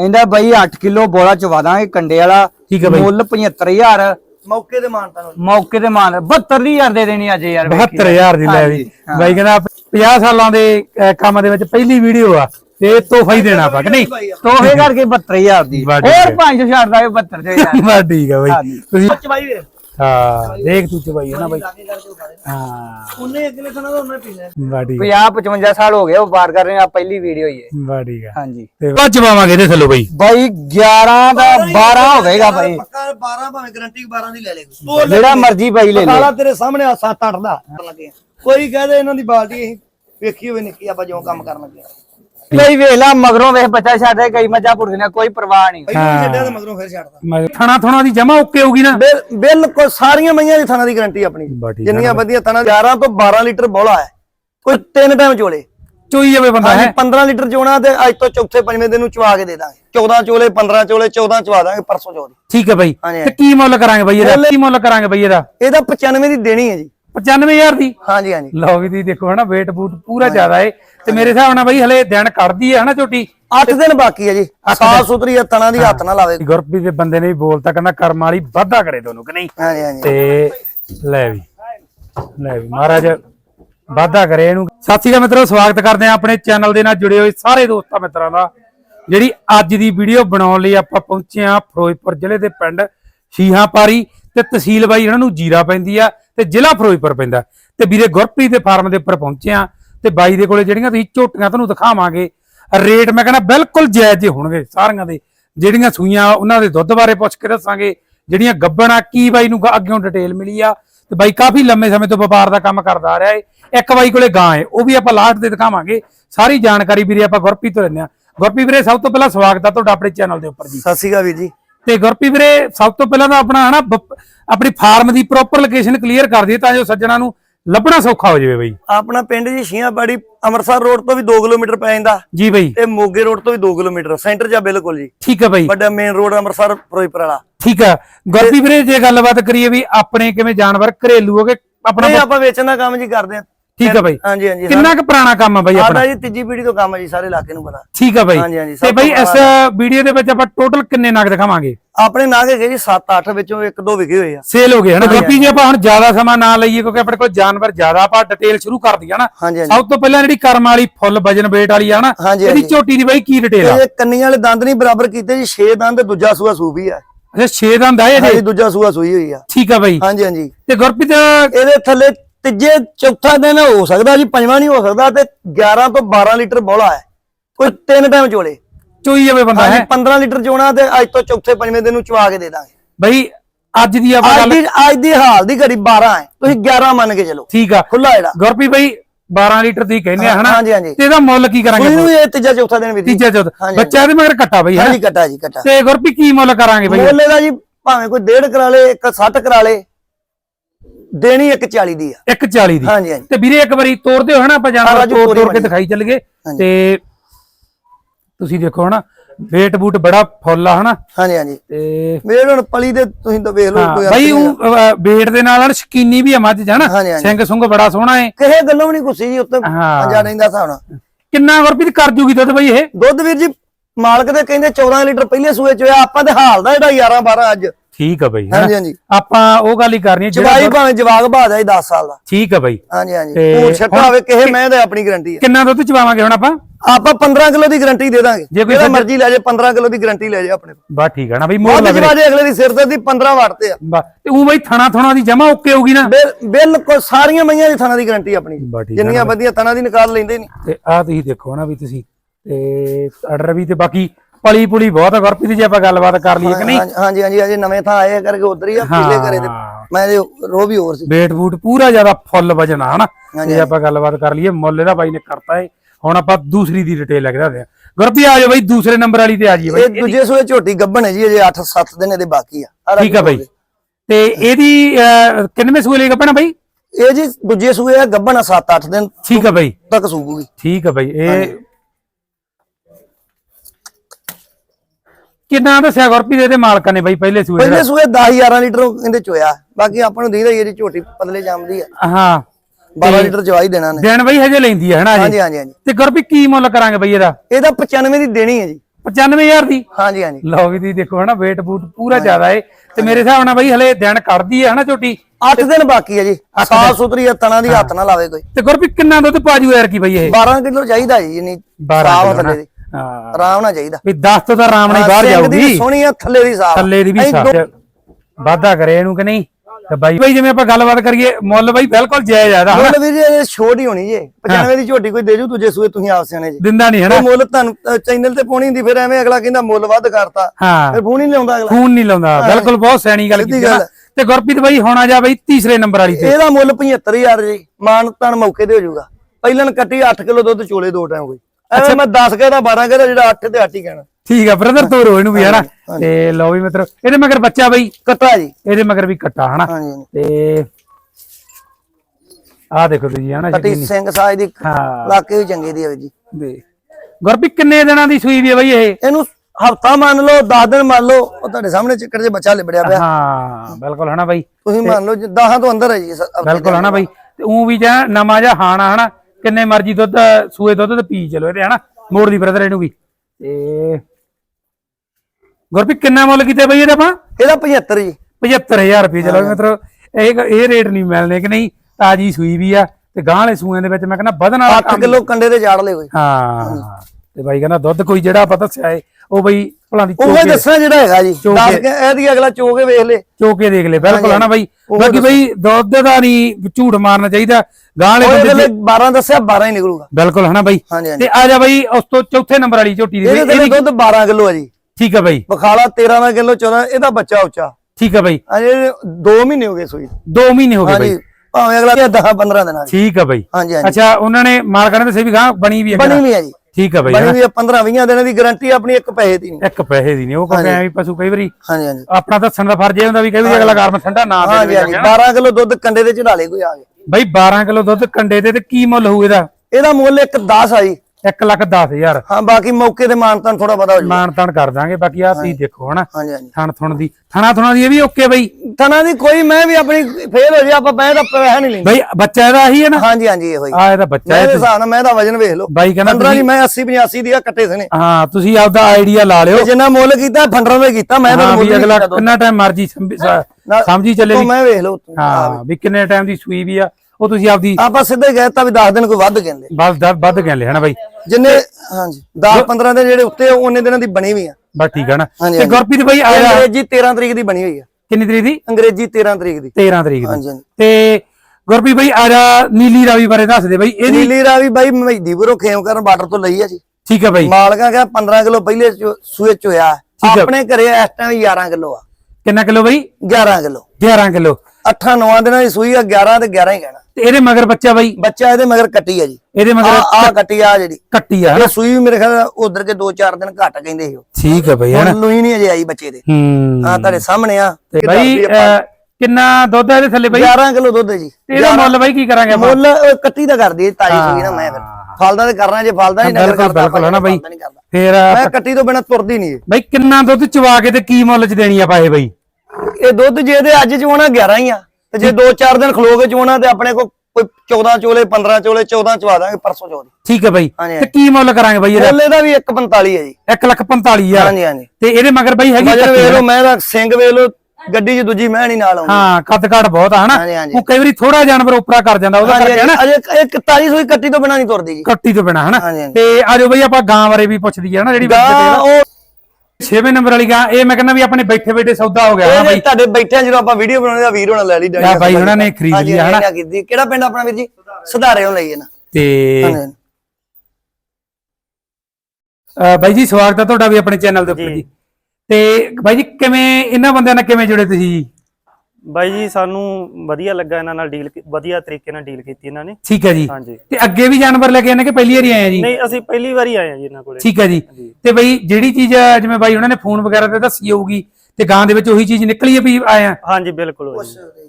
ਕਹਿੰਦਾ ਬਾਈ 8 ਕਿਲੋ ਬੋਲਾ ਚਵਾ ਦਾਂਗੇ ਕੰਡੇ ਵਾਲਾ ਠੀਕ ਹੈ ਬਾਈ। ਮੁੱਲ 75000 ਮੌਕੇ ਤੇ ਮਾਨਤਾ ਨੂੰ ਮੌਕੇ ਤੇ ਮਾਨ 72000 ਦੇ ਦੇਣੀ ਅੱਜ ਯਾਰ ਵੇਖੀ। 72000 ਦੀ ਲੈ ਵੀ। ਬਾਈ ਕਹਿੰਦਾ 50 ਸਾਲਾਂ ਦੇ ਕੰਮ ਦੇ ਵਿੱਚ ਪਹਿਲੀ ਵੀਡੀਓ ਆ ਤੇ ਤੋਹਫਾ ਹੀ ਦੇਣਾ ਆਪਾਂ ਕਿ ਨਹੀਂ ਤੋਹੇ ਕਰਕੇ 72000 ਦੀ ਹੋਰ ਹੈ। 500 ਛੱਡਦਾ 72 ਦੇ ਯਾਰ ਬਸ ਠੀਕ ਆ ਬਾਈ। ਤੁਸੀਂ ਚਵਾਈ ਵੇ ਹਾਂ ਦੇਖ ਤੂੰ ਚਬਾਈ ਹੈ ਨਾ ਬਾਈ। ਦੇ ਹਾਂ। ਉਹਨੇ ਅਗਲੇ ਖਾਣਾ ਤਾਂ ਉਹਨੇ ਪੀਣਾ ਬਾ ਠੀਕ 50 55 ਸਾਲ ਹੋ ਗਏ ਉਹ ਬਾਰ ਕਰ ਰਹੇ ਆ ਪਹਿਲੀ ਵੀਡੀਓ ਹੀ ਹੈ। ਬਾ ਠੀਕ ਆ ਹਾਂਜੀ। ਤੇ ਬਾਅਦ ਚਵਾਵਾਂਗੇ ਇਹਦੇ ਥੱਲੋਂ ਬਾਈ। ਬਾਈ 11 ਦਾ 12 ਹੋਵੇਗਾ ਬਾਈ। ਪੱਕਾ 12 ਭਾਵੇਂ ਗਾਰੰਟੀ 12 ਦੀ ਲੈ ਲੈ ਕੋਈ ਜਿਹੜਾ ਮਰਜ਼ੀ ਬਾਈ ਲੈ ਲੈ ਸਾਲਾ ਤੇਰੇ ਸਾਹਮਣੇ ਆ 7 8 ਦਾ। ਕੋਈ ਕਹਦੇ ਇਹਨਾਂ ਦੀ ਬਾਲਟੀ ਵੇਖੀ ਹੋਵੇ ਨਿੱਕੀ ਆਪਾਂ ਜਿਉਂ ਕੰਮ ਕਰਨ ਲੱਗੇ ਆ ਬਾਈ ਵੇਖ ਲਾ ਮਗਰੋਂ ਵੇਖ ਬੱਚਾ ਛੱਡਦੇ ਕਈ ਮੱਝਾਂ ਪੁੱਟਦੀਆਂ ਕੋਈ ਪਰਵਾਹ ਨਹੀਂ। ਪਹਿਲਾਂ ਛੱਡਿਆ ਤੇ ਮਗਰੋਂ ਫਿਰ ਛੱਡਦਾ। ਮੈਂ ਥਣਾ ਥਣਾ ਦੀ ਜਮਾ ਓਕੇ ਹੋਗੀ ਨਾ? ਬਿਲ- ਬਿਲਕੁਲ ਸਾਰੀਆਂ ਮਈਆਂ ਦੀ ਥਾਣਾ ਦੀ ਗਾਰੰਟੀ ਆਪਣੀ। ਬਾ ਠੀਕ ਆ। ਜਿੰਨੀਆਂ ਵਧੀਆ ਥਾਣਾ 11 ਤੋਂ 12 ਲੀਟਰ ਬੋਲਾ ਹੈ। ਕੋਈ ਤਿੰਨ ਟਾਈਮ ਚੋਲੇ। ਚੋਈ ਜਾਵੇ ਬੰਦਾ ਹੈ? 15 ਲੀਟਰ ਚੋਣਾ ਤੇ ਅੱਜ ਤੋਂ ਚੌਥੇ ਪੰਜਵੇਂ ਦਿਨ ਨੂੰ ਚਵਾ ਕੇ ਦੇ ਦਾਂਗੇ। 14 ਚੋਲੇ 15 ਚੋਲੇ 14 ਚਵਾ ਦਾਂਗੇ ਪਰਸੋਂ ਚੌਥ ਠੀਕ ਹੈ ਬਾਈ। ਹਾਂਜੀ। ਤੇ ਕੀ ਮੁੱਲ ਕਰਾਂਗੇ ਬਾਈ ਇਹਦਾ? ਕੀ ਮੁੱਲ ਕਰਾਂਗੇ ਬਾਈ ਇਹਦਾ? ਇਹਦਾ 95 ਦੀ ਦੇਣੀ ਹੈ ਜੀ। 95000 ਦੀ? ਹਾਂਜੀ ਹਾਂਜੀ। ਲਓ ਵੀ ਤੁਸੀਂ ਦੇਖੋ ਹਨਾ weight ਬੂਟ ਪੂਰਾ ਜ਼ਿਆਦਾ ਏ ਤੇ ਮੇਰੇ ਹਿਸਾਬ ਨਾਲ ਬਾਈ ਹਲੇ ਦਿਨ ਕੱਢਦੀ ਹੈ ਹਨਾ ਝੋਟੀ। 8 ਦਿਨ ਬਾਕੀ ਹੈ ਜੀ। ਸਾਫ਼ ਸੁਥਰੀ ਹੈ ਤਣਾ ਦੀ ਹੱਥ ਨਾ ਲਾਵੇ। ਗੁਰਪ੍ਰੀਤ ਦੇ ਬੰਦੇ ਨੇ ਵੀ ਬੋਲਤਾ ਕਹਿੰਦਾ ਕਰਮ ਵਾਲੀ ਵਾਧਾ ਕਰੇ ਦੋਨੋਂ ਕਿ ਨਹੀਂ? ਹਾਂਜੀ ਹਾਂਜੀ। ਤੇ ਲੈ ਵੀ ਲੈ ਵੀ ਮਹਾਰਾਜ ਵਾਧਾ ਕਰੇ ਇਹਨੂੰ। ਸਤਿ ਸ਼੍ਰੀ ਅਕਾਲ ਮਿੱਤਰੋ ਸਵਾਗਤ ਕਰਦੇ ਆ ਆਪਣੇ ਚੈਨਲ ਦੇ ਨਾਲ ਜੁੜੇ ਹੋਏ ਸਾਰੇ ਦੋਸਤਾਂ ਮਿੱਤਰਾਂ ਦਾ ਜਿਹੜੀ ਅੱਜ ਦੀ ਵੀਡੀਓ ਬਣਾਉਣ ਲਈ ਆਪਾਂ ਪਹੁੰਚੇ ਆ ਫਿਰੋਜ਼ਪੁਰ ਜ਼ਿਲ੍ਹੇ ਦੇ ਪਿੰਡ ਸ਼ੀਹਾਂਪਾਰੀ ਤੇ ਤਹਿਸੀਲ ਬਾਈ ਇਹਨਾਂ ਨੂੰ ਜੀਰਾ ਪੈਂਦੀ ਆ ਤੇ ਜ਼ਿਲ੍ਹਾ ਫਿਰੋਜ਼ਪੁਰ ਪੈਂਦਾ। ਤੇ ਵੀਰੇ ਗੁਰਪ੍ਰੀਤ ਦੇ ਫਾਰਮ ਦੇ ਉੱਪਰ ਪਹੁੰਚੇ ਆ ਤੇ ਬਾਈ ਦੇ ਕੋਲੇ ਜਿਹੜੀਆਂ ਤੁਸੀਂ ਝੋਟੀਆਂ ਤੁਹਾਨੂੰ ਦਿਖਾਵਾਂਗੇ ਰੇਟ ਮੈਂ ਕਹਿੰਦਾ ਬਿਲਕੁਲ ਜਾਇਜ਼ ਹੋਣਗੇ ਸਾਰੀਆਂ ਦੇ। ਜਿਹੜੀਆਂ ਸੂਈਆਂ ਉਹਨਾਂ ਦੇ ਦੁੱਧ ਬਾਰੇ ਪੁੱਛ ਕੇ ਦੱਸਾਂਗੇ ਜਿਹੜੀਆਂ ਗੱਬਣਾ ਕੀ ਬਾਈ ਨੂੰ ਗ- ਅੱਗਿਓਂ ਡਿਟੇਲ ਮਿਲੀ ਆ। ਤੇ ਬਾਈ ਕਾਫੀ ਲੰਮੇ ਸਮੇਂ ਤੋਂ ਵਪਾਰ ਦਾ ਕੰਮ ਕਰਦਾ ਆ ਰਿਹਾ ਏ। ਇੱਕ ਬਾਈ ਕੋਲੇ ਗਾਂ ਏ ਉਹ ਵੀ ਆਪਾਂ ਲਾਸਟ ਦੇ ਦਿਖਾਵਾਂਗੇ। ਸਾਰੀ ਜਾਣਕਾਰੀ ਵੀਰੇ ਆਪਾਂ ਗੁਰਪ੍ਰੀਤ ਤੋਂ ਲੈਂਦੇ ਆ ਗੁਰਪ੍ਰੀਤ ਵੀਰੇ ਸਭ ਤੋਂ ਪਹਿਲਾਂ ਸਵਾਗਤ ਆ ਤੁਹਾਡਾ ਆਪਣੇ ਚੈਨਲ ਦੇ ਉੱਪਰ ਜੀ। ਸਤਿ ਸ਼੍ਰੀ ਅਕਾਲ ਵੀਰ ਜੀ। ਤੇ ਗੁਰਪ੍ਰੀਤ ਵੀਰੇ ਸਭ ਤੋਂ ਪਹਿਲਾਂ ਤਾਂ ਆਪਣਾ ਹਨਾ ਆਪਣੀ ਫਾਰਮ ਦੀ ਪ੍ਰੋਪਰ ਲੋਕੇਸ਼ਨ ਕਲੀਅਰ ਕਰ ਦਈਏ ਤਾਂ ਜੋ ਸੱਜਣਾ ਨੂੰ ਲੱਭਣਾ ਸੌਖਾ ਹੋ ਜਾਵੇ ਬਾਈ। ਆਪਣਾ ਪਿੰਡ ਜੀ ਸ਼ੀਆਂਬਾੜੀ ਅੰਮ੍ਰਿਤਸਰ ਰੋਡ ਤੋਂ ਵੀ 2 ਕਿਲੋਮੀਟਰ ਪੈ ਜਾਂਦਾ। ਜੀ ਬਾਈ। ਤੇ ਮੋਗੇ ਰੋਡ ਤੋਂ ਵੀ 2 ਕਿਲੋਮੀਟਰ ਸੈਂਟਰ ਜਾਂ ਬਿਲਕੁਲ ਜੀ। ਠੀਕ ਹੈ ਬਾਈ। ਵੱਡਾ ਮੇਨ ਰੋਡ ਅੰਮ੍ਰਿਤਸਰ ਫਿਰੋਜ਼ਪੁਰ ਵਾਲਾ। ਠੀਕ ਹੈ ਗੁਰਪ੍ਰੀਤ ਵੀਰੇ ਜੇ ਗੱਲਬਾਤ ਕਰੀਏ ਵੀ ਆਪਣੇ ਕਿਵੇਂ ਜਾਨਵਰ ਘਰੇਲੂ ਹੋ ਗਏ ਆਪਣਾ ਆਪਾਂ ਵੇਚਣ ਦਾ ਕੰਮ ਜੀ ਕਰਦੇ ਆ। ਠੀਕ ਹੈ ਬਾਈ। ਹਾਂਜੀ ਹਾਂਜੀ ਕਿੰਨਾ ਕੁ ਪੁਰਾਣਾ ਕੰਮ ਆ ਬਾਈ ਆਪਣਾ? ਜੀ ਤੀਜੀ ਪੀੜ੍ਹੀ ਤੋਂ ਕੰਮ ਹੈ ਜੀ ਸਾਰੇ ਇਲਾਕੇ ਨੂੰ ਪਤਾ। ਠੀਕ ਹੈ ਬਾਈ। ਹਾਂਜੀ, ਹਾਂਜੀ, ਤੇ ਬਾਈ ਇਸ ਵੀਡੀਓ ਦੇ ਵਿੱਚ ਆਪਾਂ ਟੋਟਲ ਕਿੰਨੇ ਨਗ ਦਿਖਾਵਾਂਗੇ? ਆਪਣੇ ਨਾਗ ਹੈਗੇ ਜੀ 7-8 ਵਿੱਚੋਂ ਇੱਕ ਦੋ ਵਿਕੇ ਹੋਏ ਆ। ਸੇਲ ਹੋ ਗਏ ਹਨਾ? ਗੁਰਪ੍ਰੀਤ ਜੀ ਆਪਾਂ ਹੁਣ ਜ਼ਿਆਦਾ ਸਮਾਂ ਨਾ ਲਈਏ ਕਿਉਂਕਿ ਆਪਣੇ ਕੋਲ ਜਾਨਵਰ ਜ਼ਿਆਦਾ ਆਪਾਂ ਡਿਟੇਲ ਸ਼ੁਰੂ ਕਰ ਦਈਏ ਹਾਂਜੀ ਸਭ ਤੋਂ ਪਹਿਲਾਂ ਜਿਹੜੀ ਕਰਮ ਵਾਲੀ ਫੁੱਲ ਵਜਨ weight ਵਾਲੀ ਆ ਨਾ ਇਹਦੀ। ਝੋਟੀ ਦੀ ਬਾਈ ਕੀ ਡਿਟੇਲ ਆ? ਇਹ ਕੰਨੀਆਂ ਵਾਲੇ ਦੰਦ ਨਹੀਂ ਬਰਾਬਰ ਕੀਤੇ ਜੀ 6 ਦੰਦ ਦੂਜਾ ਸੂਆ ਸੂਬੀ ਆ। ਅੱਛਾ 6 ਦੰਦ ਆਏ ਹਾਂਜੀ ਜੇ ਦੂਜਾ ਸੂਆ ਸੂਈ ਹੋਈ ਆ। ਠੀਕ ਆ ਬਾਈ। ਹਾਂਜੀ ਹਾਂਜੀ। ਤੇ ਗੁਰਪ੍ਰੀਤ ਇਹਦੇ ਥੱਲੇ ਤੀਜੇ ਚੌਥਾ ਦਿਨ ਹੋ ਸਕਦਾ ਜੀ ਪੰਜਵਾਂ ਨਹੀਂ ਹੋ ਸਕਦਾ ਤੇ 11 ਤੋਂ 12 ਲੀਟਰ ਬੋਲਾ ਹੈ। ਕੋਈ ਤਿੰਨ ਟਾਈਮ ਚੋਲੇ। ਚੋਈ ਜਾਵੇ ਬੰਦਾ ਹੈ? 15 ਲੀਟਰ ਚੋਣਾ ਤੇ ਅੱਜ ਤੋਂ ਚੌਥੇ ਪੰਜਵੇਂ ਦਿਨ ਨੂੰ ਚਵਾ ਕੇ ਦੇ ਦਾਂਗੇ। ਬਾਈ ਅੱਜ ਦੀ ਆਪਾਂ ਗੱਲ ਅੱਜ ਦੀ ਹਾਲ ਦੀ ਘੜੀ 12 ਹੈ। ਤੁਸੀਂ 11 ਮੰਨ ਕੇ ਚਲੋ। ਠੀਕ ਆ। ਖੁੱਲਾ ਜਿਹੜਾ। ਗੁਰਪ੍ਰੀਤ ਬਾਈ 12 ਲੀਟਰ ਦੀ ਕਹਿੰਦੇ ਆ ਹਨਾ? ਤੇ ਇਹਦਾ ਮੁੱਲ ਕੀ ਕਰਾਂਗੇ ਕੋਈ ਨੂੰ ਇਹ ਤੀਜਾ ਚੌਥਾ ਦਿਨ ਵੀ ਤੀਜਾ ਚੌਥਾ। ਬੱਚਾ ਇਹਦੇ ਮਗਰ ਕੱਟਾ ਬਈ ਹਾਂਜੀ ਕਟਾ ਜੀ ਕਟਾ ਤੇ ਗੁਰਪ੍ਰੀਤ ਕੀ ਮੁੱਲ ਕਰਾਂਗੇ ਬਈ? ਮੁੱਲ ਦਾ ਜੀ ਭਾਵੇਂ ਕੋਈ 1.5 ਕਰਾ ਲੇ ਇੱਕ 60 ਕਰਾ ਲੇ। ਦੇਣੀ ਇੱਕ 40 ਦੀ ਆ। 140 ਦੀ। ਹਾਂਜੀ ਹਾਂਜੀ। ਤੇ ਵੀਰੇ ਇੱਕ ਵਾਰੀ ਤੋੜ ਦਿਓ ਹਨਾ ਆਪਾਂ ਹਾਂ ਜਾਨਵਰ ਤੋੜ ਤੋੜ ਕੇ। ਦਿਖਾਈ ਚੱਲ ਗਏ। ਤੇ ਤੁਸੀਂ ਦੇਖੋ ਹਨਾ ਵੇਟ ਬੂਟ ਬੜਾ ਫੁੱਲ ਆ ਹਨਾ। ਹਾਂਜੀ ਹਾਂਜੀ। ਤੇ ਮੇਰੇ ਹੁਣ ਪਲੀ ਦੇ ਤੁਸੀਂ ਤਾਂ ਵੇਖ ਲਓ ਹਾਂ, ਕੋਈ ਬਾਈ ਉਹ ਵੇਟ ਦੇ ਨਾਲ ਨਾਲ ਸ਼ਕੀਨੀ ਵੀ ਆ ਮੱਝ ਜਾਣਾ। ਸਿੰਘ ਸੁੰਗ ਬੜਾ ਸੋਹਣਾ ਏ। ਕਿਸੇ ਗੱਲੋਂ ਵੀ ਨਹੀਂ ਗੁੱਸੀ ਜੀ ਉੱਤੇ ਹਾਂ। ਪੰਜਾ ਨਹੀਂ ਦਾ ਹਿਸਾਬ ਨਾਲ। ਕਿੰਨਾ ਗੁਰਪ੍ਰੀਤ ਕਰ ਜੂਗੀ ਦੁੱਧ ਬਈ ਇਹ? ਦੁੱਧ ਵੀਰ ਜੀ ਮਾਲਕ ਦੇ ਕਹਿੰਦੇ 14 ਲੀਟਰ ਪਹਿਲੇ ਸੂਏ ਚ ਹੋਇਆ ਆਪਾਂ ਤੇ ਹਾਲ ਦਾ ਜਿਹੜਾ 11 12 ਅੱਜ। ਠੀਕ ਆ ਬਈ? ਹਾਂਜੀ ਹਾਂਜੀ। ਆਪਾਂ ਉਹ ਗੱਲ ਹੀ ਕਰਨੀ ਹੈ ਜਵਾਈ ਭਾਵੇਂ ਜਵਾਗ ਬਾਦ ਹੈ 10 ਸਾਲ ਦਾ। ਠੀਕ ਆ ਬਈ। ਹਾਂਜੀ ਹਾਂਜੀ। ਤੇ ਉਹ ਛੱਟਾ ਹੋਵੇ ਕਿਸੇ ਮੈਂ ਤੇ ਆਪਣੀ ਗਾਰੰਟੀ ਹੈ ਕਿੰਨਾ ਦੁੱਧ ਚਵਾਵਾਂਗੇ ਹੁਣ ਆਪਾਂ? ਆਪਾਂ 15 ਕਿਲੋ ਦੀ ਗਾਰੰਟੀ ਦੇ ਦਾਂਗੇ। ਜੇ ਕੋਈ ਮਰਜ਼ੀ ਲੈ ਜਾਏ 15 ਕਿਲੋ ਦੀ ਗਾਰੰਟੀ ਲੈ ਜਾਏ ਆਪਣੇ ਬਸ ਠੀਕ ਆ ਨਾ ਬਈ ਬਾਅਦ ਲੱਗ ਅਗਲੇ ਦੀ ਸਿਰ ਤੇ ਦੀ 15 ਵੜਤੇ ਆ। ਬਸ ਤੇ ਉਹ ਬਈ ਥਣਾ ਥਣਾ ਦੀ ਜਮਾ ਓਕੇ ਹੋਗੀ ਨਾ। ਬਿਲ- ਬਿਲਕੁਲ ਸਾਰੀਆਂ ਮਈਆਂ ਦੀ ਥਾਣਾ ਦੀ ਗਾਰੰਟੀ ਆਪਣੀ। ਆ ਜਿੰਨੀਆਂ ਵਧੀਆ ਥਾਣਾ ਦੀ ਨਿਕਾਲ ਲੈਂਦੇ ਨਹੀਂ। ਤੇ ਆਹ ਤੁਸੀਂ ਦੇਖੋ ਨਾ ਵੀ ਤੁਸੀਂ ਤੇ ਆਰਡਰ ਵੀ ਤੇ ਬਾਕੀ ਪਲੀ ਪੁਲੀ ਬਹੁਤ ਆ ਗੁਰਪ੍ਰੀਤ ਜੀ ਆਪਾਂ ਗੱਲਬਾਤ ਕਰ ਲਈਏ ਕਿ ਨਹੀਂ? ਹਾਂਜੀ ਹਾਂਜੀ ਅਜੇ ਨਵੇਂ ਥਾਂ ਆਏ ਆ ਕਰਕੇ ਉਧਰ ਹੀ ਆ ਪਿਛਲੇ ਘਰੇ ਤੇ। ਮੈਂ ਤੇ ਰੋ ਵੀ ਹੋਰ ਸੀ। ਵੇਟ ਬੂਟ ਪੂਰਾ ਜ਼ਿਆਦਾ ਫੁੱਲ ਵਜਨ ਆ ਹਨਾ ਜੇ ਆਪਾਂ ਗੱਲਬਾਤ ਕਰ ਲਈਏ ਮੁੱਲ ਇਹਦਾ ਬਾਈ ਨੇ ਕਰਤਾ ਏ। ਹੁਣ ਆਪਾਂ ਦੂਸਰੀ ਦੀ ਡਿਟੇਲ ਲੱਗਦਾ ਦਿਆਂ ਗੁਰਪ੍ਰੀਤ ਆ ਜਾਓ ਬਾਈ ਦੂਸਰੇ ਨੰਬਰ ਵਾਲੀ ਤੇ ਆ ਜਾਈਏ ਬਾਈ। ਇਹ ਦੂਜੇ ਸੂਏ ਝੋਟੀ ਗੱਭਣ ਹੈ ਜੀ ਅਜੇ 8-7 ਦਿਨ ਇਹਦੇ ਬਾਕੀ ਆ। ਠੀਕ ਆ ਬਾਈ। ਤੇ ਇਹਦੀ ਕਿੰਨਵੇਂ ਸੂਏ ਲਈ ਕੱਪਣਾ ਬਾਈ? ਇਹ ਜੀ ਦੂਜੇ ਸੂਏ ਆ ਗੱਭਣ ਆ 7-8 ਦਿਨ ਠੀਕ ਆ ਬਾਈ। ਤੱਕ ਸੂਗੂਗੀ ਠੀਕ ਆ ਬਾਈ। ਇਹ ਕਿੰਨਾ ਦੱਸਿਆ ਗੁਰਪ੍ਰੀਤ ਇਹਦੇ ਮਾਲਕਾਂ ਨੇ ਬਾਈ ਪਹਿਲੇ ਸੂਏ ਪਹਿਲੇ ਸੂਏ 10-11 ਲੀਟਰ ਇਹਦੇ ਚੋਇਆ ਬਾਕੀ ਆਪਾਂ ਨੂੰ ਦੀਦਾ ਇਹਦੀ ਝੋਟੀ ਪਤਲੇ ਜੰਮਦੀ ਆ ਦਾ? ਹਾਂ। 12 ਲੀਟਰ ਚਵਾਈ ਦੇਣਾ ਨੇ। ਦਿਨ ਬਾਈ ਹਜੇ ਲੈਂਦੀ ਹੈ ਹਨਾ ਜੀ ਹਾਂਜੀ ਹਾਂਜੀ ਹਾਂਜੀ। ਤੇ ਗੁਰਪ੍ਰੀਤ ਕੀ ਮੁੱਲ ਕਰਾਂਗੇ ਬਾਈ ਇਹਦਾ? ਇਹਦਾ 95 ਦੀ ਦੇਣੀ ਹੈ ਜੀ। 95000 ਦੀ? ਹਾਂਜੀ ਹਾਂਜੀ। ਲਓ ਵੀ ਤੁਸੀਂ ਦੇਖੋ ਹਨਾ weight ਬੂਟ ਪੂਰਾ ਜ਼ਿਆਦਾ ਏ। ਤੇ ਮੇਰੇ ਹਿਸਾਬ ਨਾਲ ਬਈ ਹਲੇ ਦਿਨ ਕੱਢਦੀ ਹੈ ਹਨਾ ਝੋਟੀ? 8 ਦਿਨ ਬਾਕੀ ਹੈ ਜੀ। ਸਾਫ਼ ਸੁਥਰੀ ਆ ਤਣਾ ਦੀ ਹੱਥ ਨਾ ਲਾਵੇ ਕੋਈ। ਤੇ ਗੁਰਪ੍ਰੀਤ ਕਿੰਨਾ ਦੁੱਧ ਪਾਜੂ ਯਾਰ ਕੀ ਬਈ ਇਹ? 12 ਕਿਲੋ ਚਾਹੀਦਾ ਜੀ ਜਿੰਨੀ 12 ਸਾਫ਼ ਕਿਲੋ ਥੱਲੇ ਦੀ। ਆਰਾਮ ਨਾਲ ਚਾਹੀਦਾ ਵੀ 10 ਤੋਂ ਤਾਂ ਆਰਾਮ ਨਾਲ ਹੀ ਬਾਹਰ ਜਾਊਗੀ। ਸੋਹਣੀ ਆ ਥੱਲੇ ਦੀ ਸਾਫ਼। ਥੱਲੇ ਦੀ ਵੀ ਸਾਫ਼। ਵਾਧਾ ਕਰੇ ਇਹਨੂੰ ਕਿ ਨਹੀਂ? ਤੇ ਬਾਈ ਬਾਈ ਜਿਵੇਂ ਆਪਾਂ ਗੱਲਬਾਤ ਕਰੀਏ ਮੁੱਲ ਬਾਈ ਬਿਲਕੁਲ ਜਾਇਜ਼ ਹਨਾ? ਮੁੱਲ ਵੀ ਜੀ ਛੋਟ ਹੋਣੀ ਜੀ। 95 ਦੀ ਝੋਟੀ ਕੋਈ ਦੇ ਜੂ ਦੂਜੇ ਸੂਏ ਤੁਸੀਂ ਆਪ ਸਿਆਣੇ ਜੀ। ਦਿੰਦਾ ਨਹੀਂ ਹਨਾ? ਮੁੱਲ ਤੁਹਾਨੂੰ ਚੈਨਲ ਤੇ ਪਾਉਣੀ ਹੁੰਦੀ ਫਿਰ ਐਵੇਂ ਅਗਲਾ ਕਹਿੰਦਾ ਮੁੱਲ ਵੱਧ ਕਰਤਾ। ਫਿਰ ਫੋਨ ਹੀ ਨਹੀਂ ਲਾਉਂਦਾ ਅਗਲਾ। ਖੂਨ ਨਹੀਂ ਲਾਉਂਦਾ। ਬਿਲਕੁਲ ਬਹੁਤ ਸਿਆਣੀ ਗੱਲ ਕੀਤੀ ਨਾ। ਤੇ ਗੁਰਪ੍ਰੀਤ ਬਾਈ ਹੁਣ ਆ ਜਾ ਬਾਈ ਤੀਸਰੇ ਨੰਬਰ ਵਾਲੀ ਤੇ? ਇਹਦਾ ਮੁੱਲ 75000 ਜੀ। ਮਾਨ ਤਾਨ ਮੌਕੇ ਤੇ ਹੋ ਜਾਊਗਾ। ਪਹਿਲਾਂ ਕੱਟੀ 8 ਕਿਲੋ ਦੁੱਧ ਚੋਲੇ ਦੋ ਟਾਈਮ ਕੋਈ ਐਵੇਂ ਮੈਂ 10 ਕਹਿਦਾ 12 ਕਹਿਦਾ ਜਿਹੜਾ 8 ਤੇ 8 ਹੀ ਕਹਿਣਾ। ਠੀਕ ਆ ਬ੍ਰਦਰ ਤੋਰੋ ਇਹਨੂੰ ਵੀ ਹਨਾ? ਤੇ ਲਓ ਵੀ ਮਿੱਤਰੋ ਇਹਦੇ ਮਗਰ ਬੱਚਾ ਬਾਈ। ਕੱਟਾ ਜੀ। ਇਹਦੇ ਮਗਰ ਵੀ ਕੱਟਾ ਹਨਾ। ਤੇ ਆਹ ਦੇਖੋ ਤੁਸੀਂ ਹਨਾ ਕੱਟੀ ਸਿੰਘ ਸਾਜ ਦੀ ਇਲਾਕੇ ਵੀ ਚੰਗੇ ਦੀ ਹੈ ਜੀ। ਦੇ ਗੁਰਪ੍ਰੀਤ ਕਿੰਨੇ ਦਿਨਾਂ ਦੀ ਸੂਈ ਵੀ ਹੈ ਬਾਈ ਇਹ? ਇਹਨੂੰ ਹਫਤਾ ਮੰਨ ਲਓ 10 ਦਿਨ ਮੰਨ ਲਓ ਉਹ ਤੁਹਾਡੇ ਸਾਹਮਣੇ ਚੱਕਰ 'ਚ ਬੱਚਾ ਲਿਬੜਿਆ ਪਿਆ। ਹਾਂ ਬਿਲਕੁਲ ਹਨਾ ਬਾਈ। ਤੁਸੀਂ ਮੰਨ ਲਓ 10 ਤੋਂ ਅੰਦਰ ਹੈ ਜੀ ਬਿਲਕੁਲ ਹਨਾ ਬਾਈ। ਤੇ ਉਹ ਵੀ ਜਾਂ ਨਵਾਂ ਜਿਹਾ ਹਾਣਾ ਹਨਾ? ਕਿੰਨੇ ਮਰਜ਼ੀ ਦੁੱਧ ਸੂਏ ਦੁੱਧ ਤੇ ਪੀ ਚਲੋ ਇਹਦੇ ਹਨਾ? ਮੋੜ ਦੀ ਬ੍ਰਦਰ ਇਹਨੂੰ ਵੀ। ਤੇ ਗੁਰਪ੍ਰੀਤ ਕਿੰਨਾ ਮੁੱਲ ਕੀਤੇ ਬਾਈ ਇਹਦਾ ਆਪਾਂ? ਇਹਦਾ 75 ਜੀ। 75000 ਰੁਪਏ ਚਲੋ ਮਤਲਬ ਇਹ ਇਹ ਰੇਟ ਨਹੀਂ ਮਿਲਨੇ ਕਿ ਨਹੀਂ ਤਾਜੀ ਸੂਈ ਵੀ ਆ ਤੇ ਗਾਂ ਵਾਲੇ ਸੂਆਂ ਦੇ ਵਿੱਚ ਮੈਂ ਕਹਿੰਦਾ ਵਧਣ ਵਾਲਾ 8 ਕਿਲੋ ਕੰਡੇ ਤੇ ਚਾੜ ਲੈ ਕੋਈ ਹਾਂ ਤੇ ਬਾਈ ਕਹਿੰਦਾ ਦੁੱਧ ਕੋਈ ਜਿਹੜਾ ਆਪਾਂ ਦੱਸਿਆ ਏ ਉਹ ਬਈ ਭਲਾਂ ਦੀ ਉਹ ਚੋਕੇ ਦੱਸਣਾ ਜਿਹੜਾ ਹੈਗਾ ਜੀ। ਦੱਸ ਕੇ- ਇਹਦੀ ਅਗਲਾ ਚੋ ਕੇ ਵੇਖ ਲੈ। ਚੋਕੇ ਦੇਖ ਲੈ ਬਿਲਕੁਲ ਹਨਾ ਬਾਈ? ਉਹ ਬਾਕੀ ਬਈ ਦੁੱਧ ਦਾ ਨਹੀਂ ਝੂਠ ਮਾਰਨਾ ਚਾਹੀਦਾ। ਗਾਂ ਵਾਲੇ ਉਹ ਬੰਦੇ ਇਹਦੇ 12 ਦੱਸਿਆ 12 ਹੀ ਨਿਕਲੂਗਾ। ਬਿਲਕੁਲ ਹਨਾ ਬਾਈ? ਤੇ ਆ ਜਾ ਬਾਈ ਉਸ ਤੋਂ ਚੌਥੇ ਨੰਬਰ ਵਾਲੀ ਝੋਟੀ ਦੀ ਇਹਦੇ ਦੁੱਧ 12 ਕਿਲੋ ਹੈ ਜੀ। ਠੀਕ ਆ ਬਾਈ। ਬਖਾਲਾ 13 ਦਾ ਕਿਲੋ 14 ਇਹਦਾ ਬੱਚਾ ਉੱਚਾ। ਠੀਕ ਆ ਬਾਈ। ਅਜੇ 2 ਮਹੀਨੇ ਹੋ ਗਏ ਸੂਈ 2 ਮਹੀਨੇ ਹੋ ਗਏ ਬਾਈ। ਭਾਵੇਂ ਅਗਲਾ 10 15 ਦਿਨਾਂ ਦੀ ਠੀਕ ਆ ਬਾਈ। ਅੱਛਾ ਉਹਨਾਂ ਨੇ ਮਾਲਕਾਂ ਨੇ ਦੱਸਿਆ ਵੀ ਗਾਂ ਬਣੀ ਵੀ ਹੈ ਬਣੀ ਵੀ ਹੈ ਜੀ। ਠੀਕ ਆ ਬਾਈ ਬਣੀ ਵੀ 15 20 ਦਿਨਾਂ ਦੀ ਗਾਰੰਟੀ ਆਪਣੀ ਇੱਕ ਪੈਸੇ ਦੀ ਨਹੀਂ। ਇੱਕ ਪੈਸੇ ਦੀ ਨਹੀਂ ਉਹ ਕਹਿੰਦੇ ਐ ਵੀ ਪਸ਼ੂ ਕਈ ਵਾਰੀ ਹਾਂਜੀ ਹਾਂਜੀ। ਆਪਣਾ ਦੱਸਣ ਦਾ ਫਰਜ਼ ਇਹ ਹੁੰਦਾ ਵੀ ਕਈ ਵਾਰੀ ਅਗਲਾ ਗਰਮ ਠੰਡਾ ਨਾ ਦੇ ਹਾਂਜੀ ਹਾਂਜੀ। 12 ਕਿਲੋ ਦੁੱਧ ਕੰਡੇ ਤੇ ਚੜਾ ਲੇ ਕੋਈ ਆ ਗਿਆ ਬਾਈ 12 ਕਿਲੋ ਦੁੱਧ ਕੰਡੇ ਤੇ ਤੇ ਕੀ ਮੁੱਲ ਹੋਊ ਇਹਦਾ? ਇਹਦਾ ਮੁੱਲ ਇੱਕ 10 ਆ ਜੀ। 1 ਲੱਖ 10000 ਹਾਂ ਬਾਕੀ ਮੌਕੇ ਤੇ ਮਾਨਤਾਨ ਥੋੜਾ ਵਧਾ ਹੋ ਜਾਊ ਮਾਨ ਤਾਨ ਕਰ ਦਾਂਗੇ ਬਾਕੀ ਆ ਤੁਸੀਂ ਦੇਖੋ ਹਨਾ। ਹਾਂਜੀ ਹਾਂਜੀ। ਥਣ ਥੁਣ ਦੀ ਥਣਾ ਥੁਣਾ ਦੀ ਇਹ ਵੀ ਓਕੇ ਬਾਈ। ਥਣਾ ਦੀ ਕੋਈ ਮੈਂ ਵੀ ਆਪਣੀ ਫੇਲ ਹੋ ਜੇ ਆਪਾਂ ਮੈਂ ਤਾਂ ਪੈਸਾ ਨਹੀਂ ਲੈਂਦੇ। ਬਾਈ ਬੱਚਾ ਇਹਦਾ ਆਹੀ ਹੈ ਨਾ? ਹਾਂਜੀ ਹਾਂਜੀ ਇਹੋ ਹੀ। ਆ ਇਹਦਾ ਬੱਚਾ ਹੈ ਦੇ ਹਿਸਾਬ ਨਾਲ ਮੈਂ ਦਾ ਵਜਨ ਵੇਖ ਲਓ। ਬਾਈ ਕਹਿੰਦਾ 15 ਦੀ ਮੈਂ 80 85 ਦੀ ਆ ਕੱਟੇ ਸਨੇ ਹਾਂ ਤੁਸੀਂ ਆਪਦਾ ਆਈਡੀਆ ਲਾ ਲਿਓ। ਤੇ ਜਿੰਨਾ ਮੁੱਲ ਕੀਤਾ ਫੰਡਰਾਂ ਦਾ ਕੀਤਾ ਮੈਂ ਤਾਂ ਮੁੱਲ ਅਗਲਾ ਕਿੰਨਾ ਟਾਈਮ ਮਰਜ਼ੀ ਸਮਝੀ ਚੱਲੇ ਵੀ। ਮੈਂ ਵੇਖ ਲਓ ਹਾਂ ਵੀ ਕਿੰਨੇ ਟਾਈਮ ਦੀ ਸੂਈ ਵੀ ਆ। ਉਹ ਤੁਸੀਂ ਆਪਦੀ ਆਪਾਂ ਸਿੱਧਾ ਹੀ ਕਹਿਤਾ ਵੀ 10 ਦਿਨ ਕੋਈ ਵੱਧ ਕਹਿੰਦੇ। ਬਸ ਦ- ਵੱਧ ਗਏ ਲੈ ਹਨਾ ਬਾਈ? ਜਿੰਨੇ ਹਾਂਜੀ 10 15 ਦਿਨ ਜਿਹੜੇ ਉੱਤੇ ਉਹਨੇ ਦਿਨਾਂ ਦੀ ਬਣੀ ਵੀ ਆ। ਬਸ ਠੀਕ ਆ ਨਾ। ਹਾਂਜੀ, ਤੇ ਹਾਂਜੀ। ਗੁਰਪ੍ਰੀਤ ਬਾਈ ਆਇਆ ਅੰਗਰੇਜ਼ੀ 13 ਤਰੀਕ ਦੀ ਬਣੀ ਹੋਈ ਆ। ਕਿੰਨੀ ਤਰੀਕ ਦੀ? ਅੰਗਰੇਜ਼ੀ 13 ਤਰੀਕ ਦੀ। 13 ਤਰੀਕ ਦੀ। ਹਾਂਜੀ ਹਾਂਜੀ। ਤੇ ਗੁਰਪ੍ਰੀਤ ਬਾਈ ਆ ਜਾ ਨੀਲੀ ਰਾਵੀ ਬਾਰੇ ਦੱਸ ਦੇ ਬਾਈ। ਇਹਦੀ ਨੀਲੀ ਰਾਵੀ ਬਾਈ ਮਹਿਦੀਪੁਰੋਂ ਖੇਮ ਕਰਨ ਬਾਰਡਰ ਤੋਂ ਲਈ ਆ ਜੀ। ਠੀਕ ਆ ਬਾਈ। ਮਾਲਕਾਂ ਕਹਾ 15 ਕਿਲੋ ਪਹਿਲੇ ਚੋ- ਸੂਏ ਚ ਹੋਇਆ। ਠੀਕ ਆ। ਆਪਣੇ ਘਰੇ ਇਸ ਟਾਈਮ 11 ਕਿਲੋ ਆ। ਕਿੰਨਾ ਕਿਲੋ ਬਾਈ? 11 ਕਿਲੋ। 11 ਕਿਲੋ। 8 9 ਦਿਨਾਂ ਦੀ ਸੂਈ ਆ 11 ਤੇ 11 ਹੀ ਕਹਿਣਾ। ਤੇ ਇਹਦੇ ਮਗਰ ਬੱਚਾ ਬਾਈ? ਬੱਚਾ ਇਹਦੇ ਮਗਰ ਕੱਟੀ ਆ ਜੀ। ਇਹਦੇ ਮਗਰ ਆ ਆ ਕੱਟੀ ਆ ਜਿਹੜੀ। ਕੱਟੀ ਆ ਇਹ ਸੂਈ ਵੀ ਮੇਰੇ ਖਿਆਲ ਉਧਰ ਕੇ 2-4 ਦਿਨ ਘੱਟ ਕਹਿੰਦੇ ਸੀ ਠੀਕ ਆ ਬਾਈ ਹਨਾ? ਹੁਣ ਲੂਈ ਨਹੀਂ ਅਜੇ ਆਈ ਬੱਚੇ ਦੇ। ਹੂੰ। ਹਾਂ ਤੁਹਾਡੇ ਸਾਹਮਣੇ ਆ। ਤੇ ਬਾਈ ਕਿੰਨਾ ਦੁੱਧ ਆ ਇਹਦੇ ਥੱਲੇ ਬਾਈ? 11 ਕਿਲੋ ਦੁੱਧ ਹੈ ਜੀ। ਇਹਦਾ ਮੁੱਲ ਬਾਈ ਕੀ ਕਰਾਂਗੇ ਆਪਾਂ? ਮੁੱਲ ਕੱਟੀ ਦਾ ਕਰਦੀ ਹੈ। ਤਾਜੀ ਸੂਈ ਨਾ ਮੈਂ ਫਿਰ। ਫਲਦਾ ਤੇ ਕਰਨਾ ਜੇ ਫਲਦਾ ਨਹੀਂ ਨਗਰ ਕਰਦਾ ਬਿਲਕੁਲ ਬਾਈ? ਫਲਦਾ ਨਹੀਂ ਕਰਦਾ। ਫੇਰ ਮੈਂ ਕੱਟੀ ਤੋਂ ਬਿਨਾ ਤੁਰਦੀ ਨਹੀਂ। ਬਾਈ ਕਿੰਨਾ ਦੁੱਧ ਚਵਾ ਕੇ ਤੇ ਕੀ ਮੁੱਲ ਚ ਦੇਣੀ ਆਪਾਂ ਇਹ ਬਾਈ? ਇਹ ਦੁੱਧ ਜੇ ਇਹਦੇ ਅੱਜ ਚੋਣਾ 11 ਹੀ ਆ ਤੇ ਜੇ 2-4 ਦਿਨ ਖਲੋ ਕੇ ਚੋਣਾ ਤੇ ਆਪਣੇ ਕੋ ਕੋਈ 14 ਚੋਲੇ 15 ਚੋਲੇ 14 ਚਵਾ ਦਾਂਗੇ ਪਰਸੋਂ ਚੋਦੀ ਠੀਕ ਹੈ ਬਾਈ। ਤੇ ਕੀ ਮੁੱਲ ਕਰਾਂਗੇ ਬਾਈ ਇਹਦਾ? ਮੁੱਲ ਇਹਦਾ ਵੀ 145 ਹੈ ਜੀ। 1 ਲੱਖ 45000 ਹਾਂਜੀ ਹਾਂਜੀ। ਤੇ ਇਹਦੇ ਮਗਰ ਬਾਈ ਹੈਗੀ ਕੱਟੀ ਵੇਖ ਲਓ ਮੈਂ ਦਾ ਸਿੰਘ ਵੇਖ ਲਓ ਗੱਡੀ 'ਚ ਦੂਜੀ ਮੈਂ ਨਹੀਂ ਨਾਲ ਆਉਂਦੀ। ਹਾਂ ਕੱਦ ਕਾਠ ਬਹੁਤ ਆ ਹਨਾ। ਉਹ ਕਈ ਵਾਰੀ ਥੋੜਾ ਜਾਨਵਰ ਉਪਰਾ ਕਰ ਜਾਂਦਾ ਉਹਦਾ ਕਰਕੇ ਹਨਾ? ਅਜੇ ਇੱਕ ਤਾਜੀ ਸੂਈ ਕੱਟੀ ਤੋਂ ਬਿਨਾ ਨਹੀਂ ਤੁਰਦੀ ਜੀ। ਕੱਟੀ ਤੋਂ ਬਿਨਾ ਹਨਾ। ਤੇ ਆਜੋ ਬਾਈ ਆਪਾਂ ਗਾਂ ਬਾਰੇ ਵੀ ਪੁੱਛਦੀ ਹੈ ਨਾ ਜਿਹੜੀ ਉਹ 6ਵੇਂ ਨੰਬਰ ਵਾਲੀ ਗਾਂ ਇਹ ਮੈਂ ਕਹਿੰਦਾ ਵੀ ਆਪਣੇ ਬੈਠੇ ਬੈਠੇ ਸੌਦਾ ਹੋ ਗਿਆ ਹਾਂ ਬਾਈ। ਤੁਹਾਡੇ ਬੈਠਿਆਂ ਜਦੋਂ ਆਪਾਂ ਵੀਡੀਓ ਬਣਾਉਣੇ ਦਾ ਵੀਰ ਹੋਣਾ ਲੈ ਲਈ ਡੈਡੀ ਬਾਈ ਉਹਨਾਂ ਨੇ ਖਰੀਦ ਲਿਆ ਹਨਾ? ਕਿਹੜਾ ਪਿੰਡ ਆਪਣਾ ਵੀਰ ਜੀ? ਸੁਧਾਰਿਓਂ ਲਈ ਨਾ ਤੇ ਬਾਈ ਜੀ ਸਵਾਗਤ ਹੈ ਤੁਹਾਡਾ ਵੀ ਆਪਣੇ ਚੈਨਲ ਦੇ ਉੱਪਰ ਜੀ। ਤੇ ਬਾਈ ਜੀ ਕਿਵੇਂ ਇਹਨਾਂ ਬੰਦਿਆਂ ਨਾਲ ਕਿਵੇਂ ਜੁੜੇ ਤੁਸੀਂ ਜੀ? ਬਾਈ ਜੀ ਸਾਨੂੰ ਵਧੀਆ ਲੱਗਾ ਇਹਨਾਂ ਨਾਲ ਡੀਲ ਵਧੀਆ ਤਰੀਕੇ ਨਾਲ ਡੀਲ ਕੀਤੀ ਇਹਨਾਂ ਨੇ। ਠੀਕ ਹੈ ਜੀ। ਹਾਂਜੀ। ਤੇ ਅੱਗੇ ਵੀ ਜਾਨਵਰ ਲੈ ਕੇ ਆਨੇ ਕਿ ਪਹਿਲੀ ਵਾਰੀ ਆਏ ਆ ਜੀ? ਨਹੀਂ ਅਸੀਂ ਪਹਿਲੀ ਵਾਰੀ ਆਏ ਆ ਜੀ ਇਹਨਾਂ ਕੋਲੇ। ਠੀਕ ਹੈ ਜੀ। ਤੇ ਬਈ ਜਿਹੜੀ ਚੀਜ਼ ਜਿਵੇਂ ਬਾਈ ਉਹਨਾਂ ਨੇ ਫੋਨ ਵਗੈਰਾ ਤੇ ਦੱਸੀ ਹੋਊਗੀ ਤੇ ਗਾਂ ਦੇ ਵਿੱਚ ਉਹੀ ਚੀਜ਼ ਨਿਕਲੀ ਹੈ ਵੀ ਆਏ ਆ? ਹਾਂਜੀ ਬਿਲਕੁਲ।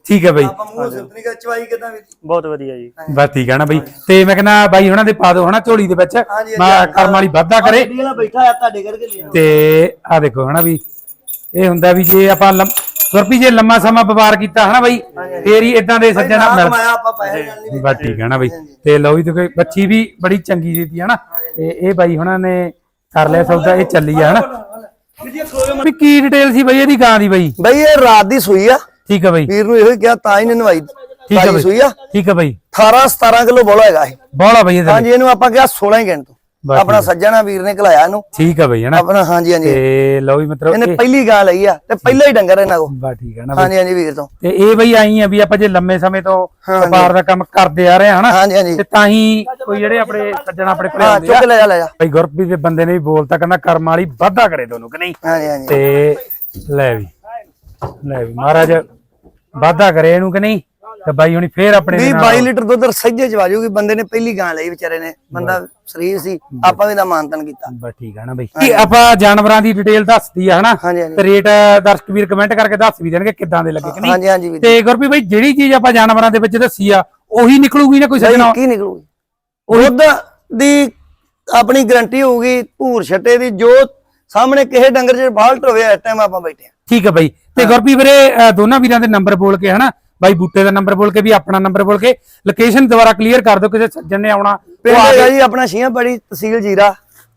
ਠੀਕ ਹੈ ਬਾਈ। ਆਪਾਂ ਮੂੰਹ ਸਿੰਤਰੀ ਕਾ ਚਵਾਈ ਕਿਦਾਂ ਜੀ ਬਹੁਤ ਵਧੀਆ ਜੀ। ਬਸ ਠੀਕ ਹੈ ਨਾ ਬਾਈ। ਤੇ ਮੈਂ ਕਹਿੰਦਾ ਬਾਈ ਉਹਨਾਂ ਦੇ ਪਾ ਦਿਓ ਹਨਾ ਝੋਲੀ ਦੇ ਵਿੱਚ। ਕਰਮ ਵਾਲੀ ਵਾਧਾ ਕਰੇ। ਬੈਠਾ ਆ ਤੁਹਾਡੇ ਕਰਕੇ ਲਿਆ ਤੇ ਆ ਦੇਖੋ ਹਨਾ ਵੀ ਇਹ ਹੁੰਦਾ ਵੀ ਜੇ ਆਪਾਂ ਗੁਰਪੀ ਜੇ ਲੰਮਾ ਸਮਾਂ ਵਪਾਰ ਕੀਤਾ ਹਨਾ ਬਾਈ? ਫੇਰ ਹੀ ਇਦਾਂ ਦੇ ਸੱਜਣਾ ਕਮਾਇਆ ਆਪਾਂ ਪੈਸੇ ਨਾਲ ਨਹੀਂ ਬਸ ਠੀਕ ਹੈ ਨਾ ਬਾਈ। ਤੇ ਲਓ ਵੀ ਤੇ ਬੱਚੀ ਵੀ ਬੜੀ ਚੰਗੀ ਦਿੱਤੀ ਹੈ ਨਾ ਤੇ ਇਹ ਬਾਈ ਹੁਣਾਂ ਨੇ ਕਰ ਲਿਆ ਸੌਦਾ ਇਹ ਚੱਲੀ ਆ ਹਨਾ। ਵੀ ਕੀ ਡਿਟੇਲ ਸੀ ਬਈ ਇਹਦੀ ਗਾਂ ਦੀ ਬਈ? ਬਈ ਇਹ ਰਾਤ ਦੀ ਸੂਈ ਆ। ਠੀਕ ਆ ਬਈ। ਵੀਰ ਨੂੰ ਇਹੋ ਹੀ ਕਿਹਾ ਤਾਂ ਹੀ ਨੇ ਨਵਾਈ ਠੀਕ ਤਾਜੀ ਬਈ। ਸੂਈ ਆ। ਠੀਕ ਆ ਬਈ। 18 17 ਕਿਲੋ ਬੋਲਾ ਹੈਗਾ ਇਹ। ਬੋਲਾ ਬਈ ਇਹਦੇ ਹਾਂਜੀ ਇਹਨੂੰ ਆਪਾਂ ਕਿਹਾ 16 ਹੀ ਗਿਣ ਤੋਂ। ਆਪਣਾ ਸੱਜਣਾ ਵੀਰ ਨੇ ਘਲਾਇਆ ਇਹਨੂੰ। ਠੀਕ ਆ ਬਈ ਹਨਾ ਆਪਣਾ ਹਾਂਜੀ ਹਾਂਜੀ। ਤੇ ਲਓ ਵੀ ਮਤਲਬ ਇਹਨੇ ਇਹ ਪਹਿਲੀ ਗਾਂ ਲਈ ਆ ਤੇ ਪਹਿਲਾ ਹੀ ਡੰਗਰ ਇਹਨਾਂ ਕੋ ਬਾ ਠੀਕ ਆ ਨਾ ਹਾਂਜੀ ਹਾਂਜੀ ਵੀਰ ਤੋਂ। ਤੇ ਇਹ ਬਈ ਆਈ ਆ ਵੀ ਆਪਾਂ ਜੇ ਲੰਮੇ ਸਮੇਂ ਤੋਂ। ਵਪਾਰ ਦਾ ਕੰਮ ਕਰਦੇ ਆ ਰਹੇ ਹਨਾ ਹਾਂਜੀ ਹਾਂਜੀ। ਤੇ ਤਾਂ ਹੀ ਕੋਈ ਜਿਹੜੇ ਆਪਣੇ ਸੱਜਣ ਆਪਣੇ ਕੋਲ ਆਉਂਦੇ ਆ। ਚੁੱਕ ਲੈ ਜਾ ਲੈ। ਜਾ ਬਈ ਗੁਰਪ੍ਰੀਤ ਦੇ ਬੰਦੇ ਨੇ ਵੀ ਬੋਲਤਾ ਕਹਿੰਦਾ ਕਰਮ ਵਾਲੀ ਵਾਧਾ ਕਰੇ ਦੋਨੋਂ ਕਿ ਨਹੀਂ? ਹਾਂਜੀ ਹਾਂਜੀ। ਤੇ ਲੈ ਵੀ ਲੈ ਵੀ ਮਹਾਰਾਜ ਵਾਧਾ ਕਰੇ ਇਹਨੂੰ ਕਿ ਨਹੀਂ? ਤੇ ਬਾਈ ਹੁਣੀ ਫੇਰ ਆਪਣੇ ਦੇ ਵੀਹ ਨਾਲ 22 ਲੀਟਰ ਦੁੱਧ ਸੱਜੇ ਚ ਵਾਜੂਗੀ ਬੰਦੇ ਨੇ ਪਹਿਲੀ ਗਾਂ ਲਈ ਵਿਚਾਰੇ ਨੇ। ਬੰਦਾ ਸਰੀਰ ਸੀ ਆਪਾਂ ਵੀ ਦਾ ਮਾਨਤਨ ਕੀਤਾ। ਬਸ ਠੀਕ ਆ ਨਾ ਬਈ। ਕੀ ਆਪਾਂ ਜਾਨਵਰਾਂ ਦੀ ਡਿਟੇਲ ਦੱਸਦੀ ਆ ਹਨਾ? ਹਾਂਜੀ ਹਾਂਜੀ। ਤੇ ਰੇਟ ਦਰਸ਼ਕ ਵੀਰ ਕਮੈਂਟ ਕਰਕੇ ਦੱਸ ਵੀ ਦੇਣਗੇ ਕਿੱਦਾਂ ਦੇ ਲੱਗੇ ਕਿ ਨਹੀਂ। ਹਾਂਜੀ ਹਾਂਜੀ ਵੀਰ ਤੇ ਗੁਰਪ੍ਰੀਤ ਬਈ ਜਿਹੜੀ ਚੀਜ਼ ਆਪਾਂ ਜਾਨਵਰਾਂ ਦੇ ਵਿੱਚ ਦੱਸੀ ਆ ਉਹੀ ਨਿਕਲੂਗੀ ਨਾ ਕੋਈ ਸੱਜਣਾ? ਕੀ ਨਿਕਲੂਗੀ। ਦੁੱਧ ਦੀ ਆਪਣੀ ਗਾਰੰਟੀ ਹੋਊਗੀ ਭੂਰ ਛੱਟੇ ਦੀ ਜੋ ਸਾਹਮਣੇ ਕਿਸੇ ਡੰਗਰ ਚ ਬਾਲਟ ਹੋਵੇ ਇਸ ਟਾਈਮ ਆਪਾਂ ਬੈਠੇ ਆ ਠੀਕ ਹੈ ਬਾਈ। ਤੇ ਗੁਰਪ੍ਰੀਤ ਵੀਰੇ ਅ, ਦੋਨਾਂ ਵੀਰਾਂ ਦੇ ਨੰਬਰ ਬੋਲ ਕੇ ਹਨਾ? ਬਾਈ ਬੂਟੇ ਦਾ ਨੰਬਰ ਬੋਲ ਕੇ ਵੀ ਆਪਣਾ ਨੰਬਰ ਬੋਲ ਕੇ ਲੋਕੇਸ਼ਨ ਦੁਬਾਰਾ ਕਲੀਅਰ ਕਰ ਦਿਓ ਕਿਸੇ ਸੱਜਣ ਨੇ ਆਉਣਾ ਪਿੰਡ ਹੈਗਾ ਜੀ ਆਪਣਾ ਸ਼ੀਆਂ ਬੜੀ ਤਹਿਸੀਲ ਜੀਰਾ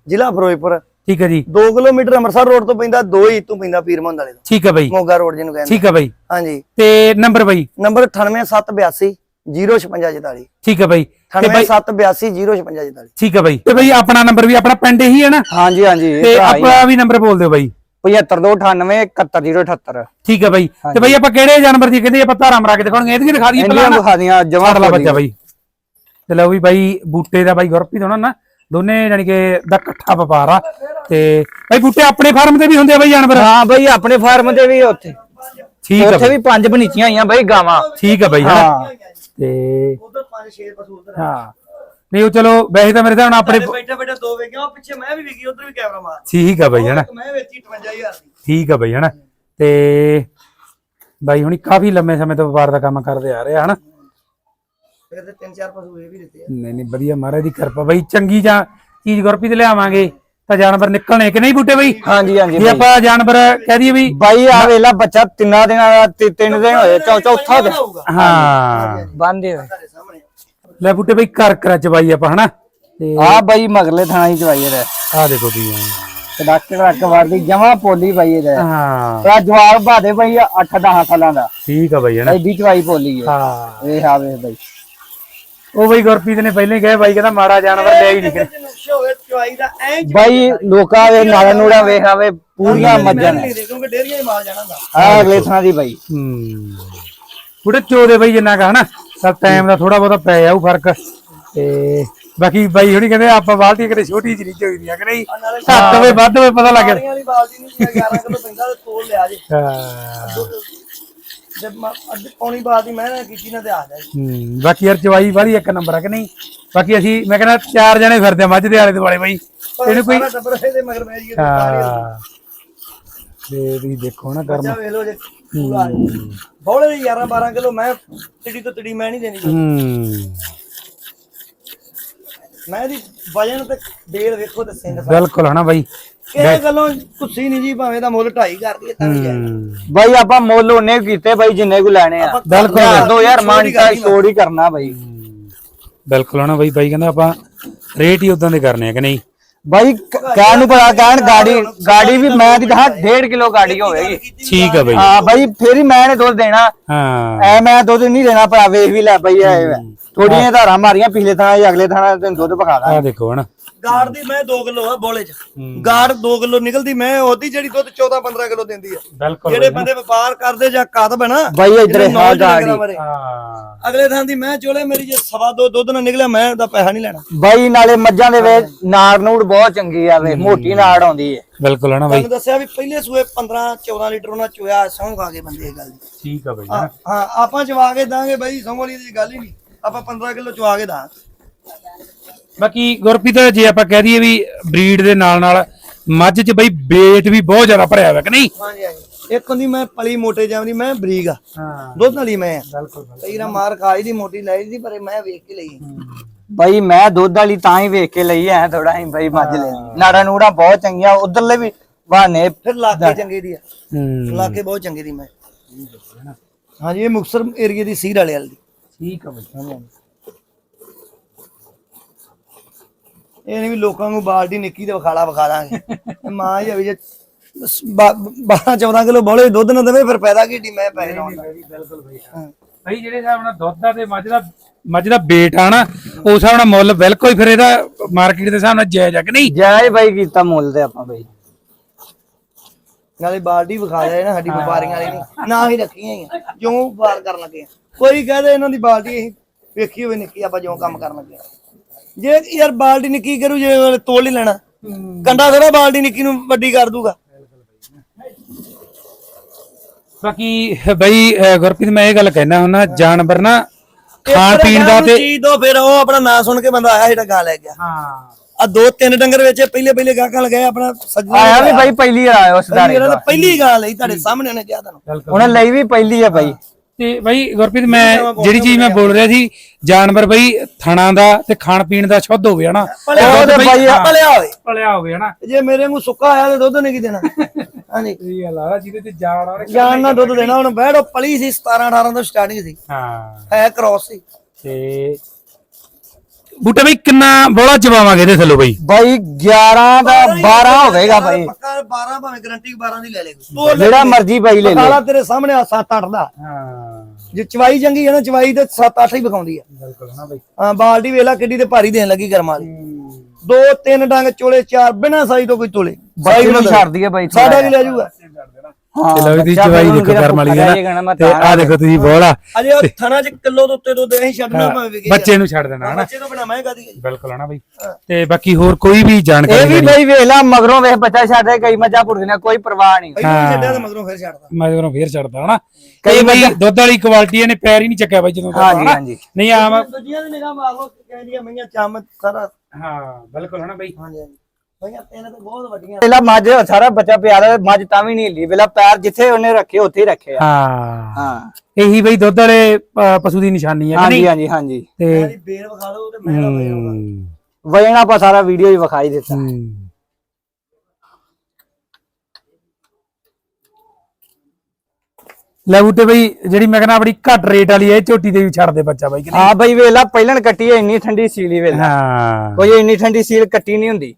ਜ਼ਿਲ੍ਹਾ ਫਿਰੋਜ਼ਪੁਰ। ਠੀਕ ਹੈ ਜੀ। 2 ਕਿਲੋਮੀਟਰ ਅੰਮ੍ਰਿਤਸਰ ਰੋਡ ਤੋਂ ਪੈਂਦਾ 2 ਹੀ ਤੋਂ ਪੈਂਦਾ ਪੀਰ ਮੁਹੰਦ ਵਾਲੇ ਤੋਂ। ਠੀਕ ਹੈ ਬਾਈ। ਮੋਗਾ ਰੋਡ ਜਿਹਨੂੰ ਕਹਿੰਦੇ ਠੀਕ ਹੈ ਬਾਈ। ਹਾਂਜੀ। ਤੇ ਨੰਬਰ ਬਾਈ? ਨੰਬਰ 98782 05644 ਠੀਕ ਹੈ ਬਾਈ। ਤੇ ਬਾਈ 98782 05644 ਠੀਕ ਹੈ ਬਾਈ। ਤੇ ਬਾਈ ਆਪਣਾ ਨੰਬਰ ਵੀ ਆਪਣਾ ਪਿੰਡ ਹੀ ਹੈ ਨਾ? ਹਾਂਜੀ ਹਾਂਜੀ ਤੇ ਆਪਣਾ ਵੀ ਨੰਬਰ ਬੋਲ ਦਿਓ ਬਾਈ। 7598 71078 ਠੀਕ ਹੈ ਬਾਈ। ਤੇ ਬਾਈ ਆਪਾਂ ਕਿਹੜੇ ਜਾਨਵਰ ਦੀ ਕਹਿੰਦੇ ਆਪਾਂ ਧਾਰਾ ਮਰਾ ਕੇ ਦਿਖਾਉਣਗੇ। ਇਹਦੀ ਦਿਖਾ ਦਈਏ ਪਹਿਲਾਂ ਦਿਖਾ ਦੀਆਂ ਜਮਾ ਮਾਰ ਲਾ ਬੱਚਾ ਬਾਈ। ਤੇ ਲਓ ਵੀ ਬਾਈ ਬੂਟੇ ਦਾ ਬਾਈ ਗੁਰਪ੍ਰੀਤ ਹੋਣਾ ਨਾ ਦੋਨੇ ਜਾਨੀ ਕਿ ਦਾ ਇਕੱਠਾ ਵਪਾਰ ਆ। ਤੇ ਬਾਈ ਬੂਟੇ ਆਪਣੇ ਫਾਰਮ ਤੇ ਵੀ ਹੁੰਦੇ ਆ ਬਾਈ ਜਾਨਵਰ? ਹਾਂ ਬਈ ਆਪਣੇ ਫਾਰਮ ਤੇ ਵੀ ਉੱਥੇ। ਠੀਕ ਆ ਉੱਥੇ ਵੀ ਪੰਜ ਬਨੀਚੀਆਂ ਹੋਈਆਂ ਬਈ ਗਾਵਾਂ। ਠੀਕ ਆ ਬਾਈ ਹਾਂ ਹਾਂ। ਤੇ ਉਧਰ 5-6 ਪਸ਼ੂ ਉਧਰ ਹਾਂ। ਨਹੀਂ ਉਹ ਚਲੋ ਵੈਸੇ ਤਾਂ ਮੇਰੇ ਤਾਂ ਹੁਣ ਆਪਣੇ ਬੈਠੇ ਬੈਠੇ ਦੋ ਵੇਖਿਆ ਉਹ ਪਿੱਛੇ ਮੈਂ ਵੀ ਵੇਖੀ ਉਧਰ ਵੀ ਕੈਮਰਾ ਮਾਰ ਠੀਕ ਆ ਬਾਈ ਹਨਾ? ਮੈਂ ਵੇਚੀ 58000 ਦੀ। ਠੀਕ ਆ ਬਾਈ ਹਨਾ? ਤੇ ਬਾਈ ਹੁਣੀ ਕਾਫੀ ਲੰਮੇ ਸਮੇਂ ਤੋਂ ਵਪਾਰ ਦਾ ਕੰਮ ਕਰਦੇ ਆ ਰਹੇ ਆ ਹਨਾ? ਫਿਰ ਤੇ ਤਿੰਨ ਚਾਰ ਪਸ਼ੂ ਇਹ ਵੀ ਦਿੱਤੇ ਆ। ਨਹੀਂ ਨਹੀਂ ਵਧੀਆ ਮਹਾਰਾਜ ਦੀ ਕਿਰਪਾ। ਬਾਈ ਚੰਗੀ ਜਾਂ ਚੀਜ਼ ਗੁਰਪ੍ਰੀਤ ਲਿਆਵਾਂਗੇ ਤਾਂ ਜਾਨਵਰ ਨਿਕਲਣੇ ਕਿ ਨਹੀਂ ਬੂਟੇ ਬਾਈ? ਹਾਂਜੀ ਹਾਂਜੀ ਜੇ ਆਪਾਂ ਜਾਨਵਰ ਕਹਿ ਦਈਏ ਵੀ ਬਾਈ ਆ ਵੇਲਾ ਬੱਚਾ ਤਿੰਨਾਂ ਦਿਨਾਂ ਦਾ ਤੇ ਤਿੰਨ ਦਿਨ ਹੋਏ ਚੌਥਾ ਹਾਂ। ਬੰਦੇ ਹੋਏ। ਲੈ ਬੂਟੇ ਬਾਈ ਕਰ ਕਰ ਚਵਾਈ ਆਪਾਂ ਹਨਾ? ਤੇ ਆ ਬਾਈ ਮਗਲੇ ਥਾਣਾ ਹੀ ਚਵਾਈ ਇਹਦਾ। ਆ ਦੇਖੋ ਤੁਸੀਂ ਕੜਾਕੇ ਕੜਾਕੇ ਵਾਰਦੀ ਜਮਾ ਪੋਲੀ ਬਾਈ ਇਹਦਾ। ਹਾਂ। ਆ ਜਵਾਬ ਬਾਦੇ ਬਾਈ 8-10 ਸਾਲਾਂ ਦਾ। ਠੀਕ ਆ ਬਾਈ ਹਨਾ? ਐਡੀ ਚਵਾਈ ਪੋਲੀ ਹੈ ਹਾਂ। ਇਹ ਆ ਵੇ ਬਾਈ। ਉਹ ਬਾਈ ਗੁਰਪ੍ਰੀਤ ਨੇ ਪਹਿਲਾਂ ਹੀ ਕਿਹਾ ਬਾਈ ਕਹਿੰਦਾ ਮਾੜਾ ਜਾਨਵਰ ਲਿਆ ਹੀ ਨਹੀਂ ਕਿ ਨਕਸ਼ੇ ਹੋਵੇ ਚਵਾਈ ਦਾ ਐਂ ਬਾਈ ਲੋਕਾਂ ਦੇ ਨਾੜਾ ਨੂੜਾ ਵੇਖ ਆਵੇ ਪੂਰੀਆਂ ਮੱਝਾਂ ਨੇ। ਕਿਉਂਕਿ ਡੇਰੀਆਂ ਹੀ ਮਾਲ ਜਾਣਾ ਹੁੰਦਾ। ਆ ਥਾਂ ਦੀ ਬਾਈ। ਹੂੰ। ਬੁੜੇ ਚੋਦੇ ਬਾਈ ਜਿੰਨਾ ਕਾ ਹਨਾ? ਤਾਂ ਟਾਈਮ ਦਾ ਥੋੜਾ ਬਹੁਤਾ ਪੈ ਜਾਊ ਫ਼ਰਕ। ਤੇ ਬਾਕੀ ਬਾਈ ਹੁਣੀ ਕਹਿੰਦੇ ਆਪਾਂ ਬਾਲਟੀ ਕਿਤੇ ਛੋਟੀ ਜਿਹੀ ਨਹੀਂ ਚਾਹੀਦੀ ਕਿ ਨਹੀਂ? ਘੱਟ ਹੋਵੇ ਵੱਧ ਹੋਵੇ ਪਤਾ ਲੱਗ ਵਾਲੀ ਬਾਲਦੀ ਨਹੀਂ 11 ਕਿਲੋ ਪੈਂਦਾ ਤੇ ਤੋਲ ਲਿਆ ਜੇ। ਹਾਂ। ਜੇ ਮ- ਅੱਧ ਪੌਣੀ ਬਾਲਦੀ ਮੈਂ ਨਾ ਕੀਤੀ ਨਾ ਤੇ ਆ ਜਾ ਹੂੰ ਬਾਕੀ ਯਾਰ ਚਵਾਈ ਵਾਲੀ ਇੱਕ ਨੰਬਰ ਆ ਕਿ ਨਹੀਂ? ਬਾਕੀ ਅਸੀਂ ਮੈਂ ਕਹਿੰਦਾ ਚਾਰ ਜਣੇ ਫਿਰਦੇ ਆ ਮੱਝ ਦੇ ਆਲੇ ਦੁਆਲੇ ਬਾਈ। ਇਹਨੂੰ ਕੋਈ ਸਾਰਾ ਟੱਬਰ ਇਹਦੇ ਮਗਰ ਪੈ ਜੀਏ ਹਾਂ। ਤੇ ਵੀ ਦੇਖੋ ਨਾ ਕਰਮ। ਵੇਖ ਲੋ ਜੇ ਪੂਰਾ ਬੋਲੇ 11 12 ਕਿਲੋ ਮੈਂ ਤੜੀ ਤੋਂ ਤੜੀ ਮੈਂ ਨਹੀਂ ਦੇਣੀ ਹੂੰ। ਮੈਂ ਇਹਦੀ ਵਜਨ ਤੇ ਡੇਲ ਵੇਖੋ ਤੇ ਸਾਹਿਬ ਬਿਲਕੁਲ ਹਨਾ ਬਾਈ। ਕਿਸੇ ਗੱਲੋਂ ਕੁੱਸੀ ਨਹੀਂ ਜੀ ਭਾਵੇਂ ਦਾ ਮੁੱਲ ਢਾਈ ਕਰਦੀ ਹੈ ਤਾਂ ਵੀ ਬਾਈ ਆਪਾਂ ਮੁੱਲ ਉਹਨੇ ਕੀਤੇ ਬਾਈ ਜਿੰਨੇ ਕੋ ਲੈਣੇ ਆ। ਬਿਲਕੁਲ। 2000 ਮਾਨ ਟਾਈ ਛੋੜ ਹੀ ਕਰਨਾ ਬਾਈ। ਬਿਲਕੁਲ ਹਨਾ ਬਾਈ ਬਾਈ ਕਹਿੰਦਾ ਆਪਾਂ ਰੇਟ ਹੀ ਉਦਾਂ ਦੇ ਕਰਨੇ ਆ ਕਿ ਨਹੀਂ? ਬਾਈ ਕਹਿਣ ਨੂੰ ਪਤਾ ਕਹਿਣ ਗਾੜੀ ਗਾੜੀ ਵੀ ਮੈਂ ਦੀ ਕਹਾ 1.5 ਕਿਲੋ ਗਾੜੀ ਹੋਵੇਗੀ। ਠੀਕ ਆ ਬਾਈ। ਹਾਂ ਬਾਈ ਫੇਰ ਹੀ ਮੈਂ ਨੇ ਦੁੱਧ ਦੇਣਾ। ਹਾਂ। ਐ ਮੈਂ ਦੁੱਧ ਨਹੀਂ ਦੇਣਾ ਭਰਾ ਵੇਖ ਵੀ ਲੈ ਬਾਈ ਐ ਥੋੜੀਆਂ ਧਾਰਾਂ ਮਾਰੀਆਂ ਪਿਛਲੇ ਥਾਂ ਅਗਲੇ ਥਾਂ ਤੈਨੂੰ ਦੁੱਧ ਪਕਾ ਦਾਂ ਆ ਦੇਖੋ ਹਨਾ। ਗਾੜ ਦੀ ਮੈਂ 2 ਕਿਲੋ ਆ ਬੋਲੇ ਚ। ਗਾੜ 2 ਕਿਲੋ ਨਿਕਲਦੀ ਮੈਂ ਉਹਦੀ ਜਿਹੜੀ ਦੁੱਧ 14 15 ਕਿਲੋ ਦਿੰਦੀ ਆ। ਬਿਲਕੁਲ ਜਿਹੜੇ ਬੰਦੇ ਵਪਾਰ ਕਰਦੇ ਜਾਂ ਕਾਤਬ ਹੈ ਨਾ ਬਾਈ ਇੱਧਰ ਹਾਂ ਗਾੜੀ। ਹਾਂ। ਅਗਲੇ ਥਾਂ ਦੀ ਮੈਂ ਚੋਲੇ ਮੇਰੀ ਜੇ ਸਵਾ ਦੋ ਦੁੱਧ ਨਾ ਨਿਕਲਿਆ ਮੈਂ ਉਹਦਾ ਪੈਸਾ ਨਹੀਂ ਲੈਣਾ। ਬਾਈ ਨਾਲੇ ਮੱਝਾਂ ਦੇ ਵੇ ਨਾੜ ਨੂੜ ਬਹੁਤ ਚੰਗੀ ਆਵੇ ਮੋਟੀ ਨਾੜ ਆਉਂਦੀ ਏ। ਬਿਲਕੁਲ ਹਨਾ ਬਾਈ। ਤੁਹਾਨੂੰ ਦੱਸਿਆ ਵੀ ਪਹਿਲੇ ਸੂਏ 15 14 ਲੀਟਰ ਉਹਨਾਂ ਚੋਇਆ ਸੌਂ ਖਾ ਕੇ ਬੰਦੇ ਇਹ ਗੱਲ ਦੀ। ਠੀਕ ਆ ਬਾਈ ਹਾਂ ਹਾਂ, ਆਪਾਂ ਚਵਾ ਕੇ ਦਾਂਗੇ ਬਾਈ ਸੌਂ ਵਾਲੀ ਦੀ ਗੱਲ ਹੀ ਨਹੀਂ। ਆਪਾਂ 15 ਕਿਲੋ ਚਵਾ ਕੇ ਦਾਂ ਬਾਕੀ ਗੁਰਪ੍ਰੀਤ ਜੇ ਆਪਾਂ ਕਹਿ ਦਈਏ ਵੀ ਬਰੀਡ ਦੇ ਨਾਲ ਨਾਲ ਮੱਝ 'ਚ ਬਈ ਵੇਟ ਵੀ ਬਹੁਤ ਜ਼ਿਆਦਾ ਭਰਿਆ ਹੋਇਆ ਕਿ ਨਹੀਂ? ਹਾਂਜੀ ਹਾਂਜੀ। ਇੱਕ ਹੁੰਦੀ ਮੈਂ ਪਲੀ ਮੋਟੇ ਜਾਂਦੀ ਮੈਂ ਬਰੀਕ ਆ। ਹਾਂ। ਦੁੱਧ ਵਾਲੀ ਮੈਂ ਆ। ਬਿਲਕੁਲ ਕਈ ਨਾ ਮਾਰ ਖਾਈ ਦੀ ਮੋਟੀ ਲਈ ਦੀ ਪਰ ਮੈਂ ਵੇਖ ਕੇ ਲਈ ਬਾਈ ਮੈਂ ਦੁੱਧ ਵਾਲੀ ਤਾਂ ਹੀ ਵੇਖ ਕੇ ਲਈ ਐ ਥੋੜਾ ਹੀ ਬਾਈ ਮੱਝ ਲੈ ਨਾੜਾ ਨੂੜਾ ਬਹੁਤ ਚੰਗੀਆਂ ਉਧਰਲੇ ਵੀ ਬਹਾਨੇ ਫਿਰ ਲਾਗੇ ਚੰਗੇ ਦੀ ਆ। ਹੂੰ। ਲਾਗੇ ਬਹੁਤ ਚੰਗੇ ਦੀ ਮੈਂ। ਹਾਂਜੀ ਇਹ ਮੁਕਸਰ ਏਰੀਏ ਦੀ ਸੀਰ ਵਾਲੇ ਵਾਲੀ। ਦੀ ਠੀਕ ਆ ਬਾਈ। ਇਹ ਨਹੀਂ ਵੀ ਲੋਕਾਂ ਨੂੰ ਬਾਲਟੀ ਨਿੱਕੀ ਤੇ ਵਿਖਾਲਾ ਵਿਖਾ ਦਾਂਗੇ। ਮਾਂ ਹੀ ਹੋਵੇ ਜੇ 12 14 ਕਿਲੋ ਬੋਲੇ ਦੁੱਧ ਨਾ ਦੇਵੇ ਫਿਰ ਪੈਦਾ ਕੀ ਮੈਂ ਪੈਸੇ ਲਾਉਂਦਾ ਬਿਲਕੁਲ ਬਈ ਭਾਈ ਜਿਹੜੇ ਹਿਸਾਬ ਨਾਲ ਦੁੱਧ ਦਾ ਤੇ ਮੱਝ ਦਾ ਮੱਝ ਦਾ weight ਆ ਨਾ ਉਸ ਹਿਸਾਬ ਨਾਲ ਮੁੱਲ ਬਿਲਕੁਲ ਹੀ ਫਿਰ ਇਹਦਾ ਮਾਰਕੀਟ ਦੇ ਹਿਸਾਬ ਨਾਲ ਜਾਇਜ਼ ਆ ਕਿ ਨਹੀਂ? ਜਾਇ ਬਾਈ ਕੀਤਾ ਮੁੱਲ ਤੇ ਆਪਾਂ ਬਾਈ। ਨਾਲੇ ਬਾਲਟੀ ਵਿਖਾ ਜਾਏ ਨਾ ਸਾਡੀ ਵਪਾਰੀਆਂ ਵਾਲੀ ਨੇ। ਨਾ ਹੀ ਰੱਖੀਆਂ ਹੀ ਜੋ ਵਪਾਰ ਕਰਨ ਲੱਗੇ। ਕੋਈ ਕਹਦੇ ਇਹਨਾਂ ਦੀ ਬਾਲਟੀ ਅਸੀਂ ਵੇਖੀ ਹੋਵੇ ਨਿੱਕੀ ਆਪਾਂ ਜੋ ਕੰਮ ਕਰਨ ਲੱਗੇ ਆ। ਜੇ ਯਾਰ ਬਾਲਟੀ ਨਿੱਕੀ ਕਰੂ ਜੇ ਉਹਨੇ ਤੋਲ ਹੀ ਲੈਣਾ। ਕੰਡਾ ਥੋੜਾ ਬਾਲਟੀ ਨਿੱਕੀ ਨੂੰ ਵੱਡੀ ਕਰ ਦੂਗਾ। ਬਾਕੀ ਬਈ ਅਹ ਗੁਰਪ੍ਰੀਤ ਮੈਂ ਇਹ ਗੱਲ ਕਹਿਣਾ ਹੁੰਦਾ ਜਾਨਵਰ ਨਾ ਖਾਣ ਪੀਣ ਦਾ ਤੇ ਚੀਜ਼ ਤੋਂ ਫਿਰ ਉਹ ਆਪਣਾ ਨਾਂ ਸੁਣ ਕੇ ਬੰਦਾ ਆਇਆ ਜਿਹੜਾ ਗਾਂ ਲੈ ਗਿਆ ਹਾਂ। ਆ ਦੋ ਤਿੰਨ ਡੰਗਰ ਵਿੱਚ ਪਹਿਲੇ ਪਹਿਲੇ ਗਾਹਕਾਂ ਲਗਾਏ ਆਪਣਾ ਸੱਜਣਾ ਆਇਆ ਵੀ ਬਾਈ ਪਹਿਲੀ ਵਾਰ ਆਇਆ ਉਸ ਦਾਰੇ ਇਹਨਾਂ ਨੇ ਪਹਿਲੀ ਗਾਂ ਲਈ ਤੁਹਾਡੇ ਸਾਹਮਣੇ ਉਹਨੇ ਕਿਹਾ ਤੁਹਾਨੂੰ। ਉਹਨੇ ਲਈ ਵੀ ਪਹਿਲੀ ਆ ਬਾਈ। ਤੇ ਬਈ ਗੁਰਪ੍ਰੀਤ ਮੈਂ ਜਿਹੜੀ ਚੀਜ਼ ਮੈਂ ਬੋਲ ਰਿਹਾ ਸੀ ਜਾਨਵਰ ਬਈ ਥਣਾ ਦਾ ਤੇ ਖਾਣ ਪੀਣ ਦਾ ਸ਼ੁੱਧ ਹੋਵੇ ਹਨਾ? ਭਲਿਆ ਦੁੱਧ ਹੋਵੇ ਬਈ ਭਾਈ ਭਲਿਆ ਹੋਵੇ। ਭਲਿਆ ਹੋਵੇ ਹਨਾ? ਜੇ ਮੇਰੇ ਨੂੰ ਸੁੱਕਾ ਆਇਆ ਤੇ ਦੁੱਧ ਨਹੀਂ ਕੀ ਦੇਣਾ। ਹਾਂਜੀ। ਇਹ ਗੱਲ ਆ ਜਿਹਦੇ ਤੇ ਜਾਣ ਆ ਜਾਨ ਨਾਲ ਦੁੱਧ ਦੇਣਾ ਹੁਣ ਬੈਠੋ ਪਲੀ ਸੀ 17 18 ਤੋਂ ਸਟਾਰਟਿੰਗ ਸੀ। ਹਾਂ। ਹੈ ਕ੍ਰੋਸ ਸੀ। ਤੇ ਬੂਟੇ ਬਈ ਕਿੰਨਾ ਬੋਲਾ ਚਵਾਵਾਂਗੇ ਇਹਦੇ ਥੱਲੋਂ ਬਈ? ਬਾਈ 11 ਦਾ 12 ਹੋਵੇਗਾ ਬਾਈ। ਪੱਕਾ 12 ਭਾਵੇਂ ਗਰੰਟੀ 12 ਦੀ ਲੈ ਲੈ ਜਿਹੜਾ ਮਰਜ਼ੀ ਬਾਈ ਲੈ ਲੈ ਕਾਲਾ ਤੇਰੇ ਸਾਹਮਣੇ ਆ 7 8 ਦਾ। ਹਾਂ। ਜੇ ਚਵਾਈ ਚੰਗੀ ਹੈ ਨਾ ਚਵਾਈ ਤੇ 7 8 ਹੀ ਵਿਖਾਉਂਦੀ ਆ। ਬਿਲਕੁਲ ਨਾ ਬਈ। ਹਾਂ ਬਾਲਟੀ ਵੇਲਾ ਕਿੱਡੀ ਤੇ ਭਾਰੀ ਦੇਣ ਲੱਗੀ ਕਰਮਾਂ ਦੀ। ਦੋ ਤਿੰਨ ਡੰਗ ਚੋਲੇ ਚਾਰ ਬਿਨਾਂ ਸਾਈ ਤੋਂ ਕੋਈ ਤੋਲੇ। ਬਾਈ ਨੂੰ ਛੱਡਦੀ ਆ ਬਾਈ ਸਾਡਾ ਵੀ ਲੈ ਜਾਊਗਾ ਹਾਂ ਤੇ ਲਓ ਦੀ ਬੱਚਾ ਚਵਾਈ ਫਿਰ ਦੇਖੋ ਉਹਨੂੰ ਕਰਮ ਵਾਲੀ ਹੈ ਨਾ, ਤੇ ਆ ਦੇਖੋ ਤੁਸੀਂ ਬੋਲਾ। ਅਜੇ ਉਹ ਥਣਾ ਚ ਕਿਲੋ ਦੇ ਉੱਤੇ ਦੁੱਧ ਅਸੀਂ ਛੱਡਣਾ ਭਾਵੇਂ ਬੱਚੇ ਨੂੰ ਛੱਡ ਦੇਣਾ ਹਨਾ? ਬੱਚੇ ਤੋਂ ਬਿਨਾ ਮਹਿੰਗਾ ਦੀ ਬਿਲਕੁਲ ਹਨਾ ਬਈ। ਤੇ ਬਾਕੀ ਹੋਰ ਕੋਈ ਵੀ ਇਹ ਜਾਣਕਾਰੀ ਵੀ ਬਾਈ ਵੇਖ ਲਾ ਮਗਰੋਂ ਵੇਖ ਬੱਚਾ ਛੱਡਦੇ ਕਈ ਮੱਝਾਂ ਪੁੱਟਦੀਆਂ ਕੋਈ ਪਰਵਾਹ ਨਹੀਂ। ਪਹਿਲਾਂ ਛੱਡਿਆ ਤੇ ਮਗਰੋਂ ਫਿਰ ਛੱਡਦਾ। ਮੈਂ ਜਦੋਂ ਫੇਰ ਛੱਡਦਾ ਹਨਾ। ਕਈ ਬਈ ਦੁੱਧ ਵਾਲੀ ਕੁਆਲਿਟੀ ਇਹਨੇ ਪੈਰ ਹੀ ਨਹੀਂ ਚੱਕਿਆ ਬਾਈ ਜਦੋਂ ਦਾ, ਹਾਂਜੀ ਹਨਾ? ਹਾਂਜੀ। ਨਹੀਂ ਆਮ ਦੂਜੀਆਂ ਦੀ ਨਿਗਾਹ ਮਾਰ ਲਓ ਕਹਿੰਦੀਆਂ ਮਈਆਂ ਚੰਮ ਸਾਰਾ। ਹਾਂ ਬਿਲਕੁਲ ਹਨਾ ਬਈ। ਹਾਂਜੀ ਹਾਂਜੀ। ਤਿੰਨ ਤਾਂ ਬਹੁਤ ਵੱਡੀਆਂ। ਪਹਿਲਾਂ ਮੱਝ ਸਾਰਾ ਬੱਚਾ ਪਿਆਰਾ ਮੱਝ ਤਾਂ ਵੀ ਨਹੀਂ ਹਿੱਲੀ ਵੇਲਾ ਪੈਰ ਜਿੱਥੇ ਉਹਨੇ ਰੱਖੇ ਉੱਥੇ ਹੀ ਰੱਖੇ ਆ। ਹਾਂ। ਹਾਂ। ਇਹੀ ਬਈ ਦੁੱਧ ਵਾਲੇ ਅ, ਪਸ਼ੂ ਦੀ ਨਿਸ਼ਾਨੀ ਹੈ ਕਿ ਹਾਂਜੀ ਨਹੀਂ ਹਾਂਜੀ ਹਾਂਜੀ। ਤੇ ਬੇਰ ਵਿਖਾ ਲਓ ਤੇ ਮੈਂ ਹਮ, ਵਜਣ ਆਪਾਂ ਸਾਰਾ ਵੀਡੀਓ ਹੀ ਵਿਖਾਈ ਦਿੱਤਾ। ਹਮ। ਲੈ ਬੂਟੇ ਬਈ ਜਿਹੜੀ ਮੈਂ ਕਹਿੰਦਾ ਬੜੀ ਘੱਟ ਰੇਟ ਵਾਲੀ ਹੈ ਇਹ ਝੋਟੀ ਦੇ ਵੀ ਛੱਡ ਦੇ ਬੱਚਾ ਬਾਈ ਕਿ ਨਹੀਂ? ਹਾਂ ਬਈ ਵੇਲਾ ਪਹਿਲਾਂ ਕੱਟੀ ਐ ਇੰਨੀ ਠੰਡੀ ਸੀਲੀ ਵੇਲਾ। ਹਾਂ। ਕੋਈ ਇੰਨੀ ਠੰਡੀ ਸੀਲ ਕੱਟੀ ਨਹੀਂ ਹੁੰਦੀ।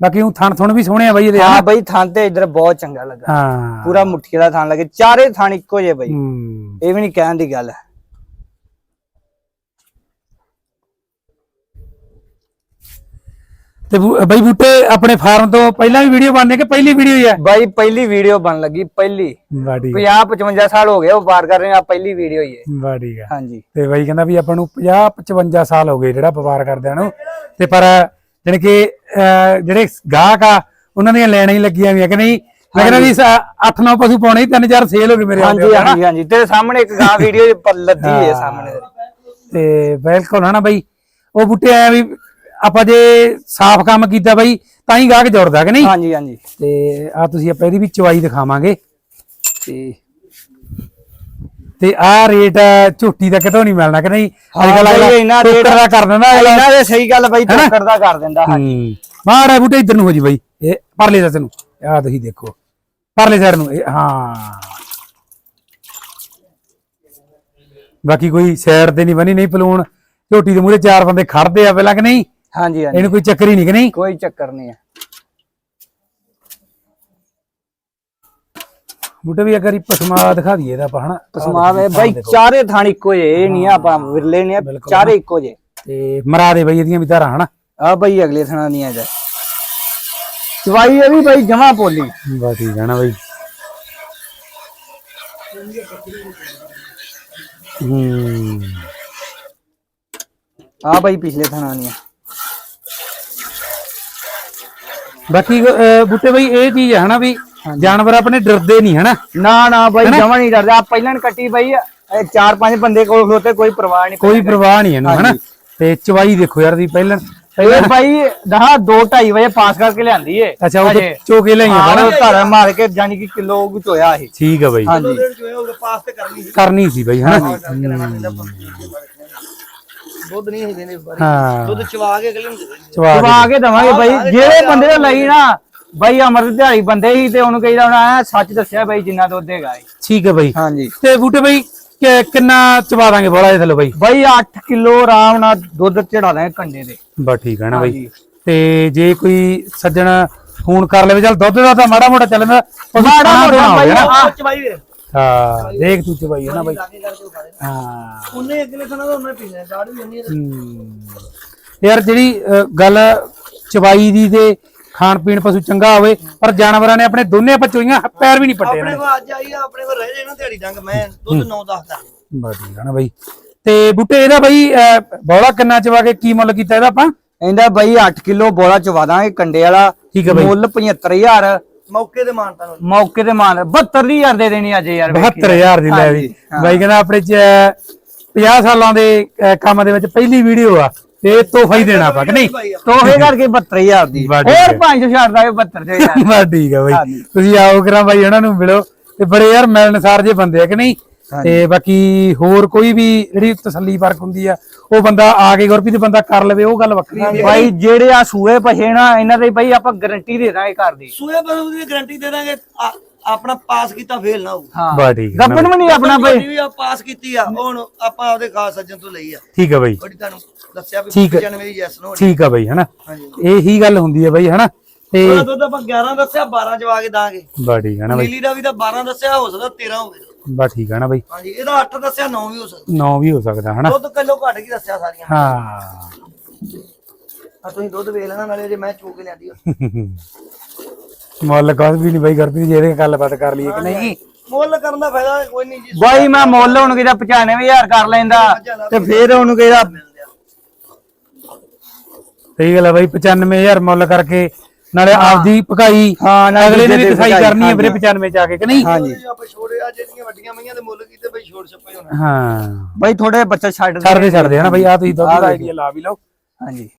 ਬਾਕੀ ਉਹ ਥਣ ਥੁਣ ਵੀ ਸੋਹਣੇ ਆ ਬਾਈ ਇਹਦੇ ਹਾਂ? ਬਈ ਥਾਂ ਤੇ ਇਧਰ ਬਹੁਤ ਚੰਗਾ ਲੱਗਾ। ਹਾਂ। ਪੂਰਾ ਮੁੱਠੀ ਦਾ ਥਾਂ ਲੱਗੇ ਚਾਰੇ ਥਾਂ ਇੱਕੋ ਜੇ ਬਈ। ਇਹ ਵੀ ਨਹੀਂ ਕਹਿਣ ਦੀ ਗੱਲ। ਹੈ ਤੇ ਬੂ- ਬਾਈ ਬੂਟੇ ਆਪਣੇ ਫਾਰਮ ਤੋਂ ਪਹਿਲਾਂ ਵੀ ਵੀਡੀਓ ਬਣਨੇ ਕਿ ਪਹਿਲੀ ਵੀਡੀਓ ਹੀ ਹੈ ਬਾਈ ਪਹਿਲੀ ਵੀਡੀਓ ਬਣ ਲੱਗੀ ਪਹਿਲੀ। ਬਾੜੀ 50 55 ਸਾਲ ਹੋ ਗਏ ਉਹ ਪਾਰ ਕਰ ਰਹੇ ਆ ਪਹਿਲੀ ਵੀਡੀਓ ਹੀ ਹੈ ਬਾੜੀ ਗਾ ਹਾਂਜੀ। ਤੇ ਬਾਈ ਕਹਿੰਦਾ ਵੀ ਆਪਾਂ ਨੂੰ 50 55 ਸਾਲ ਹੋ ਗਏ ਜਿਹੜਾ ਵਪਾਰ ਕਰਦਿਆਂ ਨੂੰ ਤੇ ਪਰ ਜਾਣੀ ਕਿ ਅਹ, ਜਿਹੜੇ ਗਾਹਕ ਆ ਉਹਨਾਂ ਦੀਆਂ ਲੈਣਾਂ ਹੀ ਲੱਗੀਆਂ ਹੋਈਆਂ ਕਿ ਨਹੀਂ? ਮੈਂ ਕਹਿੰਦਾ ਵੀ 8-9 ਪਸ਼ੂ ਪਾਉਣੇ ਹੀ 3000 ਸੇਲ ਹੋ ਗਏ ਮੇਰੇ ਹਾਂਜੀ ਹਾਂਜੀ ਹਾਂਜੀ। ਤੇਰੇ ਸਾਹਮਣੇ ਇੱਕ ਗਾਂ ਵੀਡੀਓ ਲੱਦੀ ਹੈ ਸਾਹਮਣੇ। ਤੇ ਬਿਲਕੁਲ ਹਨਾ ਬਾਈ। ਉਹ ਬੂਟੇ ਆਇਆ ਵੀ ਆਪਾਂ ਜੇ ਸਾਫ਼ ਕੰਮ ਕੀਤਾ ਬਾਈ ਤਾਂ ਹੀ ਗਾਹਕ ਜੁੜਦਾ ਕਿ ਨਹੀਂ? ਹਾਂਜੀ ਹਾਂਜੀ। ਤੇ ਆ ਤੁਸੀਂ ਆਪਾਂ ਇਹਦੀ ਵੀ ਚਵਾਈ ਦਿਖਾਵਾਂਗੇ। ਤੇ ਤੇ ਆ ਰੇਟ ਝੋਟੀ ਦਾ ਕਿਤੋਂ ਨਹੀਂ ਮਿਲਣਾ ਕਿ ਨਹੀਂ? ਅੱਜ ਕੱਲ ਇੰਨਾ ਰੇਟ ਦਾ ਕਰ ਦਿੰਦਾ ਅਗਲਾ। ਇਹਨਾਂ ਦੇ ਸਹੀ ਗੱਲ ਬਾਈ ਟੱਕਰ ਦਾ ਕਰ ਦਿੰਦਾ ਹਾਂ ਹੂੰ। ਮਾੜਾ ਬੂਟੇ ਇੱਧਰ ਨੂੰ ਹੋ ਜੀ ਬਾਈ। ਇਹ ਪਰਲੇ ਸਾਈਡ ਨੂੰ। ਆ ਤੁਸੀਂ ਦੇਖੋ। ਪਰਲੇ ਸਾਈਡ ਨੂੰ। ਹਾਂ। ਬਾਕੀ ਕੋਈ ਸਾਈਡ ਤੇ ਨਹੀਂ ਬਣੀ ਨਹੀਂ ਪਲੂਣ ਝੋਟੀ ਦੇ ਮੂਹਰੇ ਚਾਰ ਬੰਦੇ ਖੜਦੇ ਆ ਪਹਿਲਾਂ ਕਿ ਨਹੀਂ? ਹਾਂਜੀ ਹਾਂਜੀ। ਇਹਨੂੰ ਕੋਈ ਚੱਕਰ ਹੀ ਨਹੀਂ ਕਿ ਨਹੀਂ? ਕੋਈ ਚੱਕਰ ਨਹੀਂ ਹੈ ਬੂਟੇ ਵੀ ਅਗਰ ਪਸਮਾ ਦਿਖਾ ਦਈਏ ਇਹਦਾ ਆਪਾਂ ਹਨਾ? ਪਸਮਾ ਵੇ ਬਾਈ ਚਾਰੇ ਥਾਂ ਇੱਕੋ ਜੇ ਇਹ ਨਹੀਂ ਆਪਾਂ ਵਿਰਲੇ ਆ, ਚਾਰੇ ਇੱਕੋ ਜੇ ਤੇ ਮਰਾ ਦੇ ਬਾਈ ਇਹਦੀਆਂ ਵੀ ਧਾਰਾਂ ਹਨਾ? ਆ ਬਾਈ ਅਗਲੇ ਥਾਂ ਨਹੀਂ ਆ ਜਾ। ਚਵਾਈ ਇਹ ਵੀ ਬਾਈ ਜਮਾ ਪੋਲੀ। ਬਾ ਠੀਕ ਹੈ ਨਾ ਬਾਈ। ਹੂੰ। ਆ ਬਾਈ ਪਿਛਲੇ ਥਾਂ ਨਹੀਂ ਆ ਬਾਕੀ ਅਹ, ਬੂਟੇ ਬਾਈ ਇਹ ਚੀਜ਼ ਹੈ ਹਨਾ ਵੀ ਜਾਨਵਰ ਆਪਣੇ ਡਰਦੇ ਨਹੀਂ ਹਨਾ ਨਾ? ਨਾ ਬਾਈ ਜਮਾ ਨਹੀਂ ਡਰਦਾ। ਆ ਪਹਿਲਾਂ ਕੱਟੀ ਬਾਈ ਇਹ ਚਾਰ ਪੰਜ ਬੰਦੇ ਕੋਲ ਖਲੋਤੇ ਕੋਈ ਪਰਵਾਹ ਨਹੀਂ ਕੋਈ ਪਰਵਾਹ ਨਹੀਂ ਇਹਨੂੰ ਹਨਾ ਤੇ ਚਵਾਈ ਦੇਖੋ ਯਾਰ ਦੀ ਪਹਿਲਾਂ। ਇਹ ਬਾਈ ਦਹਾ 2 2.5 ਵਜੇ ਪਾਸ ਕਰਕੇ ਲਿਆਂਦੀ ਏ। ਅੱਛਾ ਉਹ। ਚੋਕੇ ਲਈਆਂ ਹਾਂ ਉਹ ਧਾਰਾ ਮਾਰ ਕੇ ਜਾਨੀ ਕਿ ਕਿਲੋ ਚੋਇਆ ਇਹ। ਠੀਕ ਆ ਬਾਈ। ਹਾਂਜੀ। ਜੋ ਹੈ ਉਹਦੇ ਪਾਸ ਤੇ ਕਰਨੀ ਸੀ। ਕਰਨੀ ਸੀ ਬਾਈ ਹਨਾ ਦੁੱਧ ਨਹੀਂ ਸੀ ਦੇਣੇ ਇਸ ਵਾਰੀ। ਹਾਂ। ਦੁੱਧ ਚਵਾ ਕੇ ਅਗਲੇ ਨੂੰ ਦੇ ਦੇਣੀ। ਚਵਾ ਦਵਾ ਕੇ ਦਵਾਂਗੇ ਬਾਈ। ਜਿਹੜੇ ਬੰਦੇ ਦਾ ਲਈ ਨਾ ਬਾਈ ਅਮਰ ਦਿਹਾੜੀ ਬੰਦੇ ਸੀ ਤੇ ਉਹਨੂੰ ਕਹੀਦਾ ਉਹਨਾਂ ਸੱਚ ਦੱਸਿਆ ਬਾਈ ਜਿੰਨਾ ਦੁੱਧ ਹੈਗਾ ਏ। ਠੀਕ ਹੈ ਬਾਈ। ਹਾਂਜੀ। ਤੇ ਬੂਟੇ ਬਾਈ ਕਿ- ਕਿੰਨਾ ਚਵਾ ਦਾਂਗੇ ਬੋਲਾ ਇਹ ਥੱਲੇ ਬਾਈ? ਬਾਈ 8 ਕਿਲੋ ਆਰਾਮ ਨਾਲ ਦੁੱਧ ਚੜਾ ਦਾਂਗੇ ਕੰਡੇ ਦੇ ਬਸ ਠੀਕ ਹੈ ਨਾ ਬਾਈ। ਹਾਂਜੀ। ਤੇ ਜੇ ਕੋਈ ਸੱਜਣ ਫੋਨ ਕਰ ਲਵੇ ਚੱਲ ਦੁੱਧ ਦਾ ਤਾਂ ਮਾੜਾ ਮੋਟਾ ਚੱਲਦਾ ਮਾੜਾ ਮੋਟਾ ਬਾਈ ਆ। ਚਵਾਈ ਵੀਰ। ਹਾਂ ਦੇਖ ਤੂੰ ਚਵਾਈ ਹੈ ਨਾ ਬਾਈ। ਦੇ ਹਾਂ। ਉਹਨੇ ਅਗਲੇ ਖਾਣਾ ਤਾਂ ਉਹਨੇ ਪੀਣਾ ਦਾੜ ਹਮ। ਯਾਰ ਜਿਹੜੀ ਗੱਲ ਚਵਾਈ ਦੀ ਤੇ ਖਾਣ ਪੀਣ ਪਸ਼ੂ ਚੰਗਾ ਹੋਵੇ ਪਰ ਜਾਨਵਰਾਂ ਨੇ ਆਪਣੇ ਦੋਨੇ ਪਚੋਈਆਂ ਪੈਰ ਵੀ ਨਹੀਂ ਪੱਟੇ ਆਪਣੇ ਕੋਲ ਅੱਜ ਆਈ ਆ ਆਪਣੇ ਕੋਲ ਰਹਿ ਜੇ ਨਾ ਦਿਹਾੜੀ ਡੰਗ ਮੈਂ ਦੁੱਧ 9 10 ਕਰ ਨੇ ਬਸ ਠੀਕ ਹੈ ਨਾ ਬਾਈ। ਤੇ ਬੂਟੇ ਇਹਦਾ ਬਾਈ ਬੌਲਾ ਕਿੰਨਾ ਚਵਾ ਕੇ ਕੀ ਮੁੱਲ ਕੀਤਾ ਇਹਦਾ ਆਪਾਂ? ਇਹਦਾ ਬਾਈ 8 ਕਿਲੋ ਬੋਲਾ ਚਵਾ ਦਾਂਗੇ ਕੰਡੇ ਵਾਲਾ। ਠੀਕ ਹੈ ਬਾਈ। ਮੁੱਲ 75000 ਮੌਕੇ ਤੇ ਮਾਨਤਾ ਨੂੰ। ਮੌਕੇ ਤੇ ਮਾਨ। 72000 ਦੇ ਦੇਣੀ ਅੱਜ ਯਾਰ ਵੇਖੀ। 72000 ਦੀ ਲੈ ਵੀ। ਹਾਂਜੀ, ਹਾਂ। ਬਾਈ ਕਹਿੰਦਾ ਆਪਣੇ ਚ 50 ਸਾਲਾਂ ਦੇ ਕੰਮ ਦੇ ਵਿੱਚ ਪਹਿਲੀ ਵੀਡੀਓ ਆ। ਤੇ ਇਹ ਤੋਹਫਾ ਹੀ ਦੇਣਾ ਆਪਾਂ ਕਿ ਨਹੀਂ? ਤੋਹਫੇ ਕਰਕੇ 72000 ਦੀ। ਬਸ ਠੀਕ ਹੋਰ ਹੈ। 500 ਛੱਡ ਦਾਂਗੇ 72000 ਬਸ ਠੀਕ ਆ ਬਾਈ। ਹਾਂਜੀ। ਤੁਸੀਂ ਆਓ ਕਰਾਂ ਬਾਈ ਉਹਨਾਂ ਨੂੰ ਮਿਲੋ। ਤੇ ਬੜੇ ਯਾਰ ਮਿਲਣਸਾਰ ਜੇ ਬੰਦੇ ਆ ਕਿ ਨਹੀਂ? ਤੇ ਬਾਕੀ ਹੋਰ ਕੋਈ ਵੀ ਜਿਹੜੀ ਤਸੱਲੀ ਫ਼ਰਕ ਹੁੰਦੀ ਆ ਉਹ ਬੰਦਾ ਆ ਕੇ ਗੁਰਪ੍ਰੀਤ ਬੰਦਾ ਕਰ ਲਵੇ ਉਹ ਗੱਲ ਵੱਖਰੀ ਹੁੰਦੀ ਆ। ਬਾਈ ਜਿਹੜੇ ਆ ਸੂਏ ਪਛੇ ਨਾ ਇਹਨਾਂ ਦੇ ਬਾਈ ਆਪਾਂ ਗਾਰੰਟੀ ਦੇ ਦਾਂਗੇ ਘਰ ਦੀ। ਸੂਏ ਪਰ ਉਹਦੀ ਗਾਰੰਟੀ ਦੇ ਦਾਂਗੇ ਆ- ਆਪਣਾ ਪਾਸ ਕੀਤਾ ਫੇਲ ਨਾ ਹੋਊ। ਹਾਂ। ਬਸ ਠੀਕ ਆ ਨਾ ਗੱਬਨ ਵੀ ਨਹੀਂ ਆਪਣਾ ਬਾਈ ਜਿਹੜੀ ਵੀ ਆ ਪਾਸ ਕੀਤੀ ਆ ਹੁਣ ਆਪਾਂ ਆਪਦੇ ਖਾਸ ਸੱਜਣ ਤੋਂ ਲਈ ਆ। ਠੀਕ ਆ ਬਾਈ। ਉਹਦੀ ਤੁਹਾਨੂੰ ਦੱਸਿਆ ਵੀ ਠੀਕ ਹੈ। 95 ਦੀ ਯੈਸ ਨੋ ਠੀਕ ਆ ਬਾਈ ਹਨਾ? ਹਾਂਜੀ। ਇਹੀ ਗੱਲ ਹੁੰਦੀ ਆ ਬਾਈ ਹਨਾ? ਤੇ ਉਹਦਾ ਦੁੱਧ ਆਪਾਂ 11 ਦੱਸਿਆ 12 ਜਵਾ ਕੇ ਦਾਂਗੇ। ਬਸ ਠੀਕ ਆ ਨਾ ਬਾਈ। ਨੀਲੀ ਦਾ ਵੀ ਤਾਂ 12 ਦੱਸਿਆ ਹੋ ਸਕਦਾ 13 ਹੋਵੇ। ਬਸ ਠੀਕ ਆ ਨਾ ਬਾਈ। ਹਾਂਜੀ ਇਹਦਾ 8 ਦੱਸਿਆ 9 ਵੀ ਹੋ ਸਕਦਾ। 9 ਵੀ ਹੋ ਸਕਦਾ ਹਨਾ? ਦੁੱਧ ਕਿਲੋ ਘੱਟ ਕੀ ਦੱਸਿਆ ਸਾਰੀਆਂ। ਹਾਂ। ਆ ਤੁਸੀਂ ਦੁੱਧ ਵੇਖ ਲੈਣਾ ਨਾਲੇ ਜੇ ਮੈਂ ਚੋ ਕੇ ਲਿਆਂਦੀ। ਮੁੱਲ ਕਾਸ ਵੀ ਨਹੀਂ ਬਾਈ ਗੁਰਪ੍ਰੀਤ ਜੀ ਇਹਦੇ ਗੱਲਬਾਤ ਕਰ ਲਈਏ ਕਿ ਨਹੀਂ? ਮੁੱਲ ਕਰਨ ਦਾ ਫਾਇਦਾ ਕੋਈ ਨਹੀਂ ਜੀ। ਬਾਈ ਮੈਂ ਮੁੱਲ ਹੁਣ ਕਿਹਦਾ 95000 ਕਰ ਲੈਂਦਾ ਤੇ ਫਿਰ ਉਹਨੂੰ ਕਿਹਦਾ ਸਹੀ ਗੱਲ ਆ ਬਾਈ 95000 ਮੁੱਲ ਕਰਕੇ ਨਾਲੇ ਆਪਦੀ ਭਕਾਈ ਹਾਂ, ਨਾਲੇ ਅਗਲੇ ਨੇ ਵੀ ਕਸਾਈ ਕਰਨੀ ਹੈ ਵੀਰੇ ਹਾਂਜੀ। 95 ਚ ਆ ਕੇ ਕਿ ਨਹੀਂ? ਹਾਂਜੀ। ਆਪਾਂ ਛੋੜੇ ਆ ਜਿਹੜੀਆਂ ਵੱਡੀਆਂ ਮਈਆਂ ਦੇ ਮੁੱਲ ਕੀਤੇ ਬਈ ਛੋੜ ਛੱਪੇ ਹੋਣਾ। ਹਾਂ। ਬਾਈ ਥੋੜੇ ਬੱਚਾ ਛੱਡ ਦੇ। ਛੱਡਦੇ ਛੱਡਦੇ ਹਨਾ ਬਾਈ ਆ ਤੁਸੀਂ ਦੁੱਧ ਦਾ ਆਈਡੀਆ ਲਾ ਵੀ ਲਓ। ਹਾਂਜੀ।